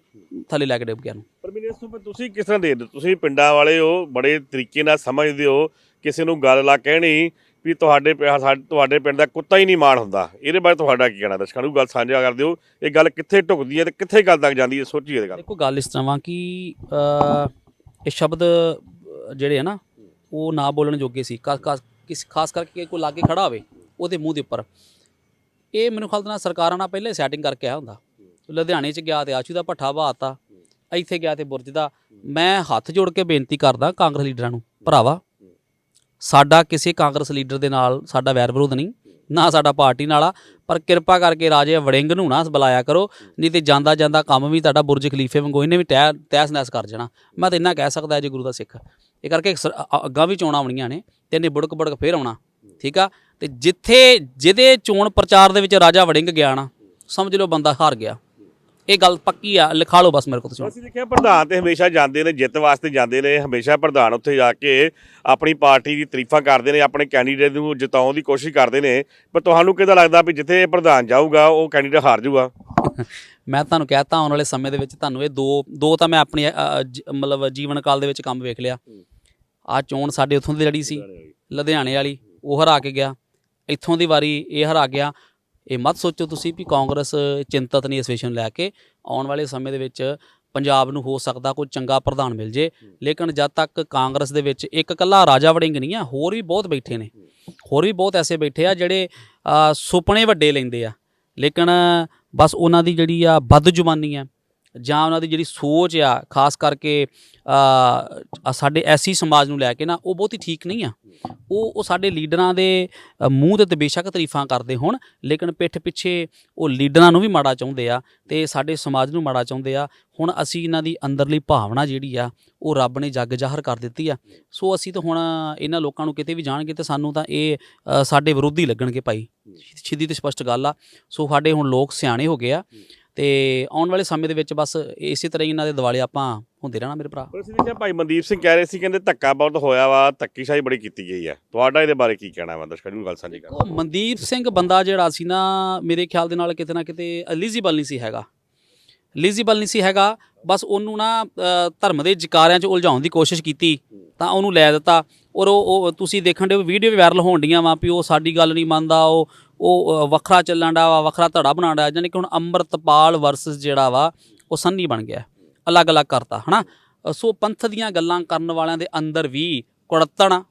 ਥੱਲੇ ਲੈ ਕੇ ਡਿੱਗ ਗਿਆ ਨੂੰ ਪਰ ਮੈਨੂੰ ਇਸ ਤੋਂ ਫਿਰ ਤੁਸੀਂ ਕਿਸ ਤਰ੍ਹਾਂ ਹੋ? ਤੁਸੀਂ ਪਿੰਡਾਂ ਵਾਲੇ ਹੋ ਬੜੇ ਤਰੀਕੇ ਨਾਲ ਸਮਝਦੇ ਹੋ ਕਿਸੇ ਨੂੰ ਗੱਲ ਲਾ ਕਹਿਣੀ ਵੀ ਤੁਹਾਡੇ ਤੁਹਾਡੇ ਪਿੰਡ ਦਾ ਕੁੱਤਾ ਹੀ ਨਹੀਂ ਮਾਣ ਹੁੰਦਾ। ਇਹਦੇ ਬਾਰੇ ਤੁਹਾਡਾ ਕੀ ਕਹਿਣਾ ਦਰਸ਼ਕਾਂ ਨੂੰ? ਗੱਲ ਸਾਂਝਾ ਕਰ ਦਿਓ। ਇਹ ਗੱਲ ਕਿੱਥੇ ਢੁਕਦੀ ਹੈ ਤੇ ਕਿੱਥੇ ਗੱਲ ਤੱਕ ਜਾਂਦੀ ਹੈ? ਸੋਚੀਏ ਇਹ ਗੱਲ। ਦੇਖੋ ਗੱਲ ਇਸ ਤਰ੍ਹਾਂ ਵਾ ਕਿ ਇਹ ਸ਼ਬਦ ਜਿਹੜੇ ਆ ਨਾ ਉਹ ਨਾ ਬੋਲਣ ਜੋਗੇ ਸੀ। ਖਾਸ ਕਿਸ ਖਾਸ ਕਰਕੇ ਕੋਈ ਲਾਗੇ ਖੜਾ ਹੋਵੇ ਉਹਦੇ ਮੂੰਹ ਦੇ ਉੱਪਰ। ਇਹ ਮੈਨੂੰ ਖਿਆਲ ਨਾਲ ਸਰਕਾਰਾਂ ਨਾਲ ਪਹਿਲੇ ਸੈਟਿੰਗ ਕਰਕੇ ਆਇਆ ਹੁੰਦਾ। ਲੁਧਿਆਣੇ ਚ ਗਿਆ ਤੇ ਆਸ਼ੂ ਦਾ ਭੱਠਾ ਬਾਤਾ ਇੱਥੇ ਗਿਆ ਤੇ ਬੁਰਜ ਦਾ। ਮੈਂ ਹੱਥ ਜੋੜ ਕੇ ਬੇਨਤੀ ਕਰਦਾ ਕਾਂਗਰਸ ਲੀਡਰਾਂ ਨੂੰ, ਭਰਾਵਾ, ਸਾਡਾ ਕਿਸੇ ਕਾਂਗਰਸ ਲੀਡਰ ਦੇ ਨਾਲ ਸਾਡਾ ਵੈਰ ਵਿਰੋਧ ਨਹੀਂ, ਨਾ ਸਾਡਾ ਪਾਰਟੀ ਨਾਲ ਆ, ਪਰ ਕਿਰਪਾ ਕਰਕੇ ਰਾਜੇ ਵੜਿੰਗ ਨੂੰ ਨਾ ਬੁਲਾਇਆ ਕਰੋ, ਨਹੀਂ ਤੇ ਜਾਂਦਾ ਜਾਂਦਾ ਕੰਮ ਵੀ ਤੁਹਾਡਾ ਬੁਰਜ ਖਲੀਫੇ ਵਾਂਗੂ ਇਹਨੇ ਵੀ ਤਹਿ ਤਹਿਸ ਨਹਿਸ ਕਰ ਜਾਣਾ। ਮੈਂ ਤਾਂ ਇੰਨਾ ਕਹਿ ਸਕਦਾ ਜੇ ਗੁਰੂ ਦਾ ਸਿੱਖ। ਇਹ ਕਰਕੇ ਸ- ਅੱਗਾਂ ਵੀ ਚੋਣਾਂ ਆਉਣੀਆਂ ਨੇ, ਤੇ ਇਹਨੇ ਬੁੜਕ ਬੁੜਕ ਫੇਰ ਆਉਣਾ, ਠੀਕ ਆ? ਤੇ ਜਿੱਥੇ, ਜਿਹਦੇ ਚੋਣ ਪ੍ਰਚਾਰ ਦੇ ਵਿੱਚ ਰਾਜਾ ਵੜਿੰਗ ਗਿਆ ਨਾ, ਸਮਝ ਲਓ ਬੰਦਾ ਹਾਰ ਗਿਆ। ਇਹ ਗੱਲ ਪੱਕੀ ਆ ਲਿਖਾ ਲਓ ਬਸ ਮੇਰੇ ਕੋਲ ਤੁਸੀਂ ਅਸੀਂ ਦੇਖਿਆ ਪ੍ਰਧਾਨ ਤੇ ਹਮੇਸ਼ਾ ਜਾਂਦੇ ਨੇ ਜਿੱਤ ਵਾਸਤੇ ਜਾਂਦੇ ਨੇ ਹਮੇਸ਼ਾ ਪ੍ਰਧਾਨ ਉੱਥੇ ਜਾ ਕੇ ਆਪਣੀ ਪਾਰਟੀ ਦੀ ਤਾਰੀਫਾਂ ਕਰਦੇ ਨੇ ਆਪਣੇ ਕੈਂਡੀਡੇਟ ਨੂੰ ਜਿਤਾਉਣ ਦੀ ਕੋਸ਼ਿਸ਼ ਕਰਦੇ ਨੇ ਪਰ ਤੁਹਾਨੂੰ ਕਿਦਾਂ ਲੱਗਦਾ ਵੀ ਜਿੱਥੇ ਪ੍ਰਧਾਨ ਜਾਊਗਾ ਉਹ ਕੈਂਡੀਡੇਟ ਹਾਰ ਜਾਊਗਾ? ਮੈਂ ਤੁਹਾਨੂੰ ਕਹਿਤਾ ਆਉਣ ਵਾਲੇ ਸਮੇਂ ਦੇ ਵਿੱਚ ਤੁਹਾਨੂੰ ਇਹ ਦੋ ਦੋ ਤਾਂ ਮੈਂ ਆਪਣੀ ਅ, ਅ, ਜ- ਮਤਲਬ ਜੀਵਨ ਕਾਲ ਦੇ ਵਿੱਚ ਕੰਮ ਵੇਖ ਲਿਆ। ਆ ਚੋਣ ਸਾਡੇ ਉੱਥੋਂ ਦੀ ਲੜੀ ਸੀ ਲੁਧਿਆਣੇ ਵਾਲੀ ਉਹ ਹਰਾ ਕੇ ਗਿਆ। ਇੱਥੋਂ ਦੀ ਵਾਰੀ ਇਹ ਹਰਾ ਗਿਆ। ਇਹ ਮਤ ਸੋਚੋ ਤੁਸੀਂ ਵੀ ਕਾਂਗਰਸ ਚਿੰਤਤ ਨਹੀਂ ਇਸ ਵਿਸ਼ੇ ਨੂੰ ਲੈ ਕੇ। ਆਉਣ ਵਾਲੇ ਸਮੇਂ ਦੇ ਵਿੱਚ ਪੰਜਾਬ ਨੂੰ ਹੋ ਸਕਦਾ ਕੋਈ ਚੰਗਾ ਪ੍ਰਧਾਨ ਮਿਲ ਜੇ। ਲੇਕਿਨ ਜਦ ਤੱਕ ਕਾਂਗਰਸ ਦੇ ਵਿੱਚ ਇੱਕ ਇਕੱਲਾ ਰਾਜਾ ਵੜਿੰਗ ਨਹੀਂ ਆ, ਹੋਰ ਵੀ ਬਹੁਤ ਬੈਠੇ ਨੇ। ਹੋਰ ਵੀ ਬਹੁਤ ਐਸੇ ਬੈਠੇ ਆ ਜਿਹੜੇ ਸੁਪਨੇ ਵੱਡੇ ਲੈਂਦੇ ਆ। ਲੇਕਿਨ ਬਸ ਉਹਨਾਂ ਦੀ ਜਿਹੜੀ ਆ ਬਦ ਜ਼ੁਬਾਨੀ ਆ ਜਾਂ ਉਹਨਾਂ ਦੀ ਜਿਹੜੀ ਸੋਚ ਆ ਖਾਸ ਕਰਕੇ ਸਾਡੇ ਐਸੀ ਸਮਾਜ ਨੂੰ ਲੈ ਕੇ ਨਾ ਉਹ ਬਹੁਤੀ ਠੀਕ ਨਹੀਂ ਆ। ਉਹ ਉਹ ਸਾਡੇ ਲੀਡਰਾਂ ਦੇ ਮੂੰਹ ਤੇ ਤਾਂ ਬੇਸ਼ੱਕ ਤਾਰੀਫਾਂ ਕਰਦੇ ਹੋਣ ਲੇਕਿਨ ਪਿੱਠ ਪਿੱਛੇ ਉਹ ਲੀਡਰਾਂ ਨੂੰ ਵੀ ਮਾੜਾ ਚਾਹੁੰਦੇ ਆ ਤੇ ਸਾਡੇ ਸਮਾਜ ਨੂੰ ਮਾੜਾ ਚਾਹੁੰਦੇ ਆ। ਹੁਣ ਅਸੀਂ ਇਹਨਾਂ ਦੀ ਅੰਦਰਲੀ ਭਾਵਨਾ ਜਿਹੜੀ ਆ ਉਹ ਰੱਬ ਨੇ ਜੱਗ ਜ਼ਾਹਰ ਕਰ ਦਿੱਤੀ ਆ। ਸੋ ਅਸੀਂ ਤਾਂ ਹੁਣ ਇਹਨਾਂ ਲੋਕਾਂ ਨੂੰ ਕਿਤੇ ਵੀ ਜਾਣਗੇ ਤੇ ਸਾਨੂੰ ਤਾਂ ਇਹ ਸਾਡੇ ਵਿਰੋਧੀ ਲੱਗਣਗੇ ਭਾਈ। ਸਿੱਧੀ ਤੇ ਸਪਸ਼ਟ ਗੱਲ ਆ। ਸੋ ਸਾਡੇ ਹੁਣ ਲੋਕ ਸਿਆਣੇ ਹੋ ਗਏ ਆ। ਤੇ ਆਉਣ ਵਾਲੇ ਸਮੇਂ ਦੇ ਵਿੱਚ ਬਸ ਇਸੇ ਤਰ੍ਹਾਂ ਹੀ ਇਹਨਾਂ ਦੇ ਦਿਵਾਲੇ ਆਪਾਂ ਹੁੰਦੇ ਰਹਿਣਾ ਮੇਰੇ ਭਰਾ। ਅਸੀਂ ਦੇਖਿਆ ਭਾਈ ਮਨਦੀਪ ਸਿੰਘ ਕਹਿ ਰਹੇ ਸੀ ਕਹਿੰਦੇ ਧੱਕਾ ਬਹੁਤ ਹੋਇਆ ਵਾ ਧੱਕੀਸ਼ਾਹੀ ਬੜੀ ਕੀਤੀ ਗਈ ਹੈ ਤੁਹਾਡਾ ਇਹਦੇ ਬਾਰੇ ਕੀ ਕਹਿਣਾ ਵਾ? ਦਰਸ਼ਕਾਂ ਨੂੰ ਗੱਲ ਸਾਂਝੀ ਕਰ ਮਨਦੀਪ ਸਿੰਘ ਬੰਦਾ ਜਿਹੜਾ ਸੀ ਨਾ ਮੇਰੇ ਖਿਆਲ ਦੇ ਨਾਲ ਕਿਤੇ ਨਾ ਕਿਤੇ ਐਲੀਜੀਬਲ ਨਹੀਂ ਸੀ ਹੈਗਾ। ਐਲੀਜੀਬਲ ਨਹੀਂ ਸੀ ਹੈਗਾ। ਬਸ ਉਹਨੂੰ ਨਾ ਧਰਮ ਦੇ ਜਕਾਰਿਆਂ 'ਚ ਉਲਝਾਉਣ ਦੀ ਕੋਸ਼ਿਸ਼ ਕੀਤੀ ਤਾਂ ਉਹਨੂੰ ਲੈ ਦਿੱਤਾ। ਔਰ ਉਹ ਉਹ ਤੁਸੀਂ ਦੇਖਣ ਦੇ ਵੀਡੀਓ ਵੀ ਵਾਇਰਲ ਹੋਣ ਡੀਆਂ ਵਾ ਵੀ ਉਹ ਸਾਡੀ ਗੱਲ ਨਹੀਂ ਮੰਨਦਾ ਉਹ ਉਹ ਵੱਖਰਾ ਚੱਲਣ ਦਾ ਵਾ ਵੱਖਰਾ ਧੜਾ ਬਣਾਉਣ ਦਾ ਯਾਨੀ ਕਿ ਹੁਣ ਅੰਮ੍ਰਿਤਪਾਲ ਵਰਸਸ ਜਿਹੜਾ ਵਾ ਉਹ ਸੰਨੀ ਬਣ ਗਿਆ। ਅਲੱਗ-ਅਲੱਗ ਕਰਤਾ ਹਨਾ? ਅ, ਸੋ ਪੰਥ ਦੀਆਂ ਗੱਲਾਂ ਕਰਨ ਵਾਲਿਆਂ ਦੇ ਅੰਦਰ ਵੀ ਕੁੜੱਤਣ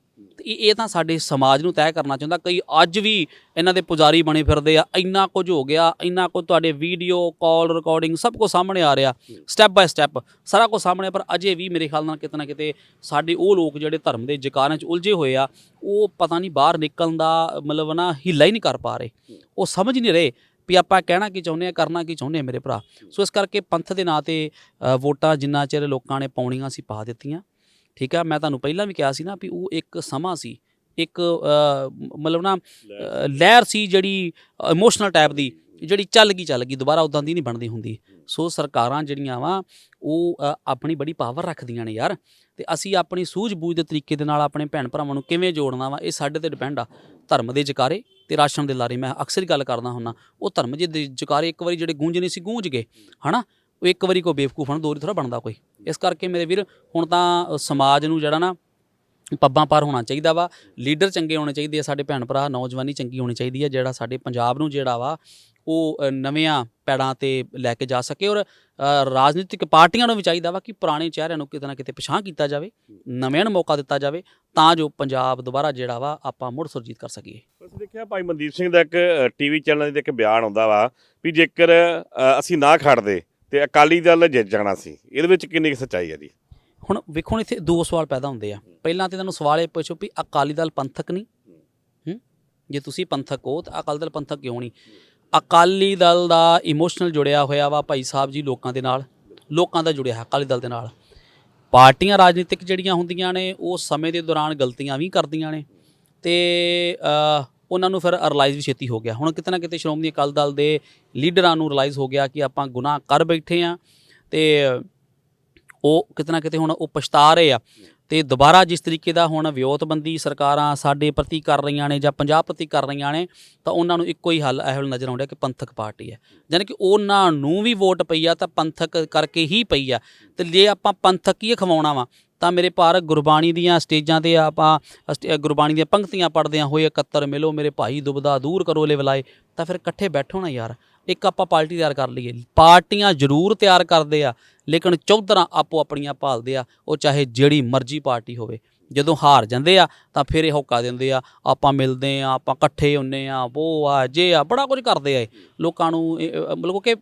ਇਹ ਇਹ ਤਾਂ ਸਾਡੇ ਸਮਾਜ ਨੂੰ ਤੈਅ ਕਰਨਾ ਚਾਹੁੰਦਾ। ਕਈ ਅੱਜ ਵੀ ਇਹਨਾਂ ਦੇ ਪੁਜਾਰੀ ਬਣੇ ਫਿਰਦੇ ਆ, ਇੰਨਾ ਕੁਝ ਹੋ ਗਿਆ, ਇੰਨਾ ਕੁਝ ਤੁਹਾਡੇ ਵੀਡੀਓ ਕਾਲ ਰਿਕਾਰਡਿੰਗ ਸਭ ਕੁਝ ਸਾਹਮਣੇ ਆ ਰਿਹਾ ਸਟੈਪ ਬਾਏ ਸਟੈਪ ਸਾਰਾ ਕੁਝ ਸਾਹਮਣੇ ਪਰ ਅਜੇ ਵੀ ਮੇਰੇ ਖਿਆਲ ਨਾਲ ਕਿਤੇ ਨਾ ਕਿਤੇ ਸਾਡੇ ਉਹ ਲੋਕ ਜਿਹੜੇ ਧਰਮ ਦੇ ਜਕਾਰਾਂ 'ਚ ਉਲਝੇ ਹੋਏ ਆ, ਉਹ ਪਤਾ ਨਹੀਂ ਬਾਹਰ ਨਿਕਲਣ ਦਾ ਮਤਲਬ ਨਾ ਹਿੱਲਾ ਹੀ ਨਹੀਂ ਕਰ ਪਾ ਰਹੇ। ਉਹ ਸਮਝ ਨਹੀਂ ਰਹੇ ਵੀ ਆਪਾਂ ਕਹਿਣਾ ਕੀ ਚਾਹੁੰਦੇ ਆ, ਕਰਨਾ ਕੀ ਚਾਹੁੰਦੇ ਆ ਮੇਰੇ ਭਰਾ। ਸੋ ਇਸ ਕਰਕੇ ਪੰਥ ਦੇ ਨਾਂ ਤੇ ਵੋਟਾਂ ਜਿੰਨਾ ਚਿਰ ਲੋਕਾਂ ਨੇ ਪਾਉਣੀਆਂ ਸੀ ਪਾ ਦਿੱਤੀਆਂ। ਠੀਕ ਆ? ਮੈਂ ਤੁਹਾਨੂੰ ਪਹਿਲਾਂ ਵੀ ਕਿਹਾ ਸੀ ਨਾ ਵੀ ਉਹ ਇੱਕ ਸਮਾਂ ਸੀ ਇੱਕ ਮਤਲਬ ਨਾ ਲਹਿਰ ਸੀ। ਜਿਹੜੀ ਇਮੋਸ਼ਨਲ ਟਾਈਪ ਦੀ ਜਿਹੜੀ ਚੱਲ ਗਈ ਚੱਲ ਗਈ ਦੁਬਾਰਾ ਉਦਾਂ ਦੀ ਨਹੀਂ ਬਣਦੀ ਹੁੰਦੀ। ਸੋ ਸਰਕਾਰਾਂ ਜਿਹੜੀਆਂ ਵਾ ਉਹ ਆਪਣੀ ਬੜੀ ਪਾਵਰ ਰੱਖਦੀਆਂ ਨੇ ਯਾਰ। ਤੇ ਅਸੀਂ ਆਪਣੀ ਸੂਝ-ਬੂਝ ਦੇ ਤਰੀਕੇ ਦੇ ਨਾਲ ਆਪਣੇ ਭੈਣ ਭਰਾਵਾਂ ਨੂੰ ਕਿਵੇਂ ਜੋੜਨਾ ਵਾ ਇਹ ਸਾਡੇ ਤੇ ਡਿਪੈਂਡ ਆ। ਧਰਮ ਦੇ ਜਕਾਰੇ ਤੇ ਰਾਸ਼ਨ ਦੇ ਲਾਰੇ। ਮੈਂ ਅਕਸਰ ਗੱਲ ਕਰਦਾ ਹੁੰਨਾ ਉਹ ਧਰਮ ਦੇ ਜਕਾਰੇ ਇੱਕ ਵਾਰੀ ਜਿਹੜੇ ਗੂੰਜਨੇ ਸੀ ਗੂੰਜ ਗਏ ਹਨਾ? ਉਹ ਇੱਕ ਵਾਰੀ ਕੋਈ ਬੇਵਕੂਫ ਹਣ ਦੋ ਥੋੜਾ ਬਣਦਾ ਕੋਈ। ਇਸ ਕਰਕੇ ਮੇਰੇ ਵੀਰ ਹੁਣ ਤਾਂ ਸਮਾਜ ਨੂੰ ਜਿਹੜਾ ਨਾ ਪੱਬਾਂ ਪਾਰ ਹੋਣਾ ਚਾਹੀਦਾ ਵਾ। ਲੀਡਰ ਚੰਗੇ ਹੋਣੇ ਚਾਹੀਦੇ ਆ ਸਾਡੇ ਭੈਣ ਭਰਾ ਨੌਜਵਾਨੀ ਚੰਗੀ ਹੋਣੀ ਚਾਹੀਦੀ ਆ ਜਿਹੜਾ ਸਾਡੇ ਪੰਜਾਬ ਨੂੰ ਜਿਹੜਾ ਵਾ ਉਹ ਅ, ਨਵਿਆਂ ਪੈੜਾਂ ਤੇ ਲੈ ਕੇ ਜਾ ਸਕੇ ਔਰ ਰਾਜਨੀਤਿਕ ਪਾਰਟੀਆਂ ਨੂੰ ਵੀ ਚਾਹੀਦਾ ਵਾ ਕਿ ਪੁਰਾਣੇ ਚਿਹਰਿਆਂ ਨੂੰ ਕਿਤੇ ਨਾ ਕਿਤੇ ਪਛਾਣ ਕੀਤਾ ਜਾਵੇ ਨਵਿਆਂ ਨੂੰ ਮੌਕਾ ਦਿੱਤਾ ਜਾਵੇ ਤਾਂ ਜੋ ਪੰਜਾਬ ਦੁਬਾਰਾ ਜਿਹੜਾ ਵਾ ਆਪਾਂ ਮੁੜ ਸੁਰਜੀਤ ਕਰ ਸਕੀਏ। ਅਸੀਂ ਦੇਖਿਆ ਭਾਈ ਮਨਦੀਪ ਸਿੰਘ ਦਾ ਇੱਕ ਟੀਵੀ ਚੈਨਲ ਤੇ ਇੱਕ ਬਿਆਨ ਆਉਂਦਾ ਵਾ ਵੀ ਜੇਕਰ ਅਸੀਂ ਨਾ ਖੜਦੇ ਤੇ ਅਕਾਲੀ ਦਲ ਜਿੱਤ ਜਾਣਾ ਸੀ। ਇਹਦੇ ਵਿੱਚ ਕਿੰਨੀ ਕੁ ਸੱਚਾਈ ਹੈ ਜੀ ਹੁਣ ਵੇਖੋ ਹੁਣ ਇੱਥੇ ਦੋ ਸਵਾਲ ਪੈਦਾ ਹੁੰਦੇ ਆ। ਪਹਿਲਾਂ ਤੇ ਤੁਹਾਨੂੰ ਸਵਾਲ ਇਹ ਪੁੱਛੋ ਵੀ ਅਕਾਲੀ ਦਲ ਪੰਥਕ ਨਹੀਂ? ਹੂੰ? ਜੇ ਤੁਸੀਂ ਪੰਥਕ ਹੋ ਤਾਂ ਅਕਾਲੀ ਦਲ ਪੰਥਕ ਕਿਉਂ ਨਹੀਂ? ਅਕਾਲੀ ਦਲ ਦਾ ਇਮੋਸ਼ਨਲ ਜੁੜਿਆ ਹੋਇਆ ਵਾ ਭਾਈ ਸਾਹਿਬ ਜੀ ਲੋਕਾਂ ਦੇ ਨਾਲ, ਲੋਕਾਂ ਦਾ ਜੁੜਿਆ ਹੈ ਅਕਾਲੀ ਦਲ ਦੇ ਨਾਲ। ਪਾਰਟੀਆਂ ਰਾਜਨੀਤਿਕ ਜਿਹੜੀਆਂ ਹੁੰਦੀਆਂ ਨੇ, ਉਹ ਸਮੇਂ ਦੇ ਦੌਰਾਨ ਗਲਤੀਆਂ ਵੀ ਕਰਦੀਆਂ ਨੇ। ਤੇ ਉਹਨਾਂ ਨੂੰ ਫਿਰ ਰਿਅਲਾਈਜ਼ ਵੀ ਛੇਤੀ ਹੋ ਗਿਆ। ਹੁਣ ਕਿਤੇ ਨਾ ਕਿਤੇ ਸ਼੍ਰੋਮਣੀ ਅਕਾਲੀ ਦਲ ਦੇ ਲੀਡਰਾਂ ਨੂੰ ਰਿਅਲਾਈਜ਼ ਹੋ ਗਿਆ ਕਿ ਆਪਾਂ ਗੁਨਾਹ ਕਰ ਬੈਠੇ ਆ ਤੇ ਉਹ ਕਿਤੇ ਨਾ ਕਿਤੇ ਹੁਣ ਉਹ ਪਛਤਾ ਰਹੇ ਆ। ਤੇ ਦੁਬਾਰਾ ਜਿਸ ਤਰੀਕੇ ਦਾ ਹੁਣ ਵਿਉਤਬੰਦੀ ਸਰਕਾਰਾਂ ਸਾਡੇ ਪ੍ਰਤੀ ਕਰ ਰਹੀਆਂ ਨੇ ਜਾਂ ਪੰਜਾਬ ਪ੍ਰਤੀ ਕਰ ਰਹੀਆਂ ਨੇ, ਤਾਂ ਉਹਨਾਂ ਨੂੰ ਇੱਕੋ ਹੀ ਹੱਲ ਇਹੋ ਨਜ਼ਰ ਆਉਂਦਾ ਕਿ ਪੰਥਕ ਪਾਰਟੀ ਹੈ। ਯਾਨੀ ਕਿ ਉਹਨਾਂ ਨੂੰ ਵੀ ਵੋਟ ਪਈ ਆ ਤਾਂ ਪੰਥਕ ਕਰਕੇ ਹੀ ਪਈ ਆ। ਤੇ ਜੇ ਆਪਾਂ ਪੰਥਕ ਹੀ ਖਵਾਉਣਾ ਵਾ ਤਾਂ ਮੇਰੇ ਭਾਰ ਗੁਰਬਾਣੀ ਦੀਆਂ ਸਟੇਜਾਂ ਤੇ ਆਪਾਂ ਅਸਟ- ਗੁਰਬਾਣੀ ਦੀਆਂ ਪੰਕਤੀਆਂ ਪੜ੍ਹਦਿਆਂ ਹੋਏ ਇਕੱਤਰ ਮਿਲੋ ਮੇਰੇ ਭਾਈ ਦੁਬਦਾ ਦੂਰ ਕਰੋ ਲੈ ਵਲਾਏ ਤਾਂ ਫਿਰ ਇਕੱਠੇ ਬੈਠੋ ਨਾ ਯਾਰ ਇੱਕ ਆਪਾਂ ਪਾਰਟੀ ਤਿਆਰ ਕਰ ਲਈਏ। ਪਾਰਟੀਆਂ ਜ਼ਰੂਰ ਤਿਆਰ ਕਰਦੇ ਆ ਲੇਕਿਨ ਚੌਧਰਾਂ ਆਪੋ ਆਪਣੀਆਂ ਭਾਲਦੇ ਆ ਉਹ ਚਾਹੇ ਜਿਹੜੀ ਮਰਜ਼ੀ ਪਾਰਟੀ ਹੋਵੇ। ਜਦੋਂ ਹਾਰ ਜਾਂਦੇ ਆ ਤਾਂ ਫਿਰ ਇਹ ਹੋਕਾ ਦਿੰਦੇ ਆ ਆਪਾਂ ਮਿਲਦੇ ਆ ਆਪਾਂ ਇਕੱਠੇ ਹੁੰਨੇ ਆ ਉਹ ਆ ਜੇ ਆ ਬੜਾ ਕੁਝ ਕਰਦੇ ਆ ਇਹ। ਲੋਕਾਂ ਨੂੰ ਇਹ, ਮਤਲਬ ਕਿ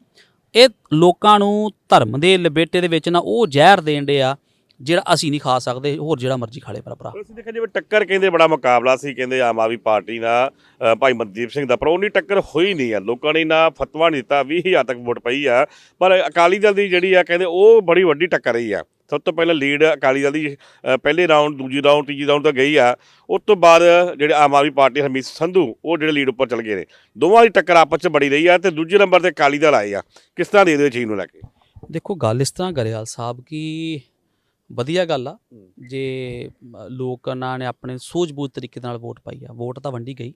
ਇਹ ਲੋਕਾਂ ਨੂੰ ਧਰਮ ਦੇ ਲਬੇਟੇ ਦੇ ਵਿੱਚ ਨਾ ਉਹ ਜ਼ਹਿਰ ਦੇਣ ਦੇ ਆ ਜਿਹੜਾ ਅਸੀਂ ਨਹੀਂ ਖਾ ਸਕਦੇ ਹੋਰ ਜਿਹੜਾ ਮਰਜ਼ੀ ਖਾ ਲੇ ਮੇਰਾ ਭਰਾ। ਅਸੀਂ ਦੇਖਿਆ ਜਿਵੇਂ ਟੱਕਰ ਕਹਿੰਦੇ ਬੜਾ ਮੁਕਾਬਲਾ ਸੀ ਕਹਿੰਦੇ ਆਮ ਆਦਮੀ ਪਾਰਟੀ ਅ, ਭਾਈ ਮਨਦੀਪ ਸਿੰਘ ਦਾ ਪਰ ਉਹਨੀ ਟੱਕਰ ਹੋਈ ਨਹੀਂ ਆ। ਲੋਕਾਂ ਨੇ ਨਾ ਫਤਵਾ ਨਹੀਂ ਦਿੱਤਾ 20000 ਤੱਕ ਵੋਟ ਪਈ ਆ। ਪਰ ਅਕਾਲੀ ਦਲ ਦੀ ਜਿਹੜੀ ਆ ਕਹਿੰਦੇ ਉਹ ਬੜੀ ਵੱਡੀ ਟੱਕਰ ਰਹੀ ਆ। ਸਭ ਤੋਂ ਪਹਿਲਾਂ ਲੀਡ ਅਕਾਲੀ ਦਲ ਦੀ ਪਹਿਲੇ ਰਾਊਂਡ ਦੂਜੀ ਰਾਊਂਡ ਤੀਜੀ ਰਾਊਂਡ ਤੱਕ ਗਈ ਆ। ਉਸ ਤੋਂ ਬਾਅਦ ਜਿਹੜੇ ਆਮ ਆਦਮੀ ਪਾਰਟੀ ਹਰਮੀਤ ਸੰਧੂ ਉਹ ਜਿਹੜੇ ਲੀਡ ਉੱਪਰ ਚਲ ਗਏ ਨੇ। ਦੋਵਾਂ ਦੀ ਟੱਕਰ ਆਪਸ 'ਚ ਬੜੀ ਰਹੀ ਆ ਤੇ ਦੂਜੇ ਨੰਬਰ ਤੇ ਅਕਾਲੀ ਦਲ ਆਏ ਆ। ਕਿਸ ਤਰ੍ਹਾਂ ਦੇ ਦਿਓ ਚੀਜ਼ ਨੂੰ ਲੈ ਕੇ? ਦੇਖੋ ਗੱਲ ਇਸ ਤਰ੍ਹਾਂ ਗਰੇਵਾਲ ਸਾਹਿਬ ਕੀ ਵਧੀਆ ਗੱਲ ਆ। ਜੇ ਅ, ਲੋਕਾਂ ਨੇ ਆਪਣੇ ਸੂਝ-ਬੂਝ ਤਰੀਕੇ ਨਾਲ ਵੋਟ ਪਾਈ ਆ ਵੋਟ ਤਾਂ ਵੰਡੀ ਗਈ।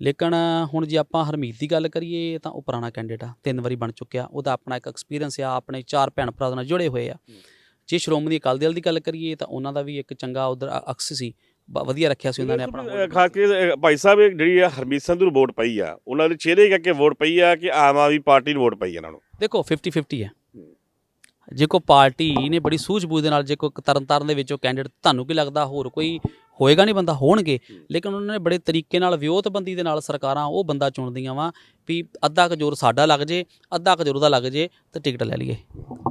ਲੇਕਿਨ ਹੁਣ ਜੇ ਆਪਾਂ ਹਰਮੀਤ ਦੀ ਗੱਲ ਕਰੀਏ ਤਾਂ ਉਹ ਪੁਰਾਣਾ ਕੈਂਡੀਡੇਟ ਆ ਤਿੰਨ ਵਾਰੀ ਬਣ ਚੁੱਕਿਆ। ਉਹਦਾ ਆਪਣਾ ਇੱਕ ਐਕਸਪੀਰੀਅੰਸ ਆ ਆਪਣੇ ਚਾਰ ਭੈਣ ਭਰਾ ਨਾਲ ਜੁੜੇ ਹੋਏ ਆ। ਜੇ ਸ਼੍ਰੋਮਣੀ ਅਕਾਲੀ ਦਲ ਦੀ ਗੱਲ ਕਰੀਏ ਤਾਂ ਉਹਨਾਂ ਦਾ ਵੀ ਇੱਕ ਚੰਗਾ ਉਧਰ ਅਕਸ ਸੀ। ਵਧੀਆ ਰੱਖਿਆ ਸੀ ਉਹਨਾਂ ਨੇ ਆਪਣਾ ਖਾਸ ਕੇ ਅ, ਭਾਈ ਸਾਹਿਬ ਜਿਹੜੀ ਆ ਹਰਮੀਤ ਸੰਧੂ ਨੂੰ ਵੋਟ ਪਈ ਆ ਉਹਨਾਂ ਦੇ ਚਿਹਰੇ ਕਰਕੇ ਵੋਟ ਪਈ ਆ ਕਿ ਆਮ ਆਦਮੀ ਪਾਰਟੀ ਨੂੰ ਵੋਟ ਪਈ ਆ ਇਹਨਾਂ ਨੂੰ। ਦੇਖੋ 50 50 ਹੈ ਜੇ ਕੋ ਪਾਰਟੀ ਨੇ ਬੜੀ ਸੂਝ-ਬੂਝ ਦੇ ਨਾਲ ਜੇ ਕੋ ਤਰਨਤਾਰਨ ਦੇ ਵਿੱਚੋਂ ਕੈਂਡੀਡੇਟ ਤੁਹਾਨੂੰ ਕੀ ਲੱਗਦਾ, ਹੋਰ ਕੋਈ ਹੋਏਗਾ ਨਹੀਂ ਬੰਦਾ? ਹੋਣਗੇ। ਲੇਕਿਨ ਉਹਨਾਂ ਨੇ ਬੜੇ ਤਰੀਕੇ ਨਾਲ ਵਿਉਤਬੰਦੀ ਦੇ ਨਾਲ ਸਰਕਾਰਾਂ ਉਹ ਬੰਦਾ ਚੁਣਦੀਆਂ ਵਾ ਵੀ ਅੱਧਾ ਕਜ਼ੋਰ ਸਾਡਾ ਲੱਗ ਜੇ, ਅੱਧਾ ਕਜ਼ੋਰ ਜ਼ੋਰ ਉਹਦਾ ਲੱਗ ਜੇ ਤੇ ਟਿਕਟ ਲੈ ਲਈਏ।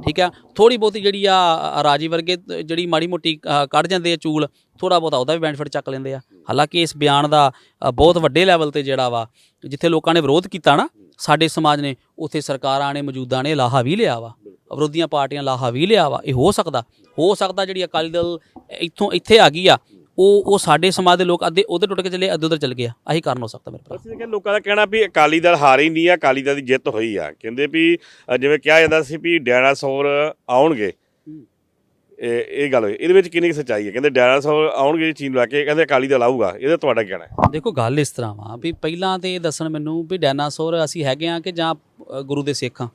ਠੀਕ ਆ? ਥੋੜੀ ਬਹੁਤੀ ਜਿਹੜੀ ਆ ਰਾਜੀ ਵਰਗੇ ਜਿਹੜੀ ਮਾੜੀ ਮੋਟੀ ਕੱਢ ਜਾਂਦੇ ਆ ਚੂਲ ਥੋੜਾ ਬਹੁਤਾ ਉਹਦਾ ਵੀ ਬੈਨੀਫਿਟ ਚੱਕ ਲੈਂਦੇ ਆ। ਹਾਲਾਂਕਿ ਇਸ ਬਿਆਨ ਦਾ ਬਹੁਤ ਵੱਡੇ ਲੈਵਲ ਤੇ ਜਿਹੜਾ ਵਾ, ਜਿੱਥੇ ਲੋਕਾਂ ਨੇ ਵਿਰੋਧ ਕੀਤਾ ਨਾ, ਸਾਡੇ ਸਮਾਜ ਨੇ ਉੱਥੇ ਸਰਕਾਰਾਂ ਨੇ ਮੌਜੂਦਾ ਨੇ ਲਾਹਾ ਵੀ ਲਿਆ ਵਾ ਵਿਰੋਧੀਆਂ ਪਾਰਟੀਆਂ ਲਾਹਾ ਵੀ ਲਿਆ ਵਾ ਇਹ ਹੋ ਸਕਦਾ ਹੋ ਸਕਦਾ ਜਿਹੜੀ ਅਕਾਲੀ ਦਲ ਇੱਥੋਂ ਇੱਥੇ ਆ ਗਈ ਆ ਉਹ ਉਹ ਸਾਡੇ ਸਮਾਜ ਦੇ ਲੋਕ ਅੱਧੇ ਉਧਰ ਟੁੱਟ ਕੇ ਚੱਲੇ ਅੱਧੇ ਉਧਰ ਚੱਲ ਗਏ ਆ ਆਹੀ ਕਾਰਨ ਹੋ ਸਕਦਾ ਮੇਰੇ ਭਰਾ। ਅਸੀਂ ਕਹਿੰਦੇ ਲੋਕਾਂ ਦਾ ਕਹਿਣਾ ਵੀ ਅਕਾਲੀ ਦਲ ਹਾਰੀ ਨਹੀਂ ਆ ਅਕਾਲੀ ਦਲ ਦੀ ਜਿੱਤ ਹੋਈ ਆ ਕਹਿੰਦੇ ਵੀ ਜਿਵੇਂ ਕਿਹਾ ਜਾਂਦਾ ਸੀ ਵੀ ਡਾਇਨਾਸੌਰ ਆਉਣਗੇ। ਇਹ ਇਹ ਗੱਲ ਹੋਈ ਇਹਦੇ ਵਿੱਚ ਕਿੰਨੀ ਕੁ ਸੱਚਾਈ ਹੈ? ਕਹਿੰਦੇ ਡਾਇਨਾਸੌਰ ਆਉਣਗੇ ਚੀਨ ਲੈ ਕੇ ਕਹਿੰਦੇ ਅਕਾਲੀ ਦਲ ਆਊਗਾ ਇਹਦਾ ਤੁਹਾਡਾ ਕੀ ਕਹਿਣਾ ਹੈ। ਦੇਖੋ ਗੱਲ ਇਸ ਤਰ੍ਹਾਂ ਵਾ ਵੀ ਪਹਿਲਾਂ ਤੇ ਇਹ ਦੱਸਣ ਮੈਨੂੰ ਵੀ ਡਾਇਨਾਸੌਰ ਅਸੀਂ ਹੈਗੇ ਆ ਕਿ ਜਾਂ ਅ, ਗੁਰੂ ਦੇ ਸਿੱਖ ਹਾਂ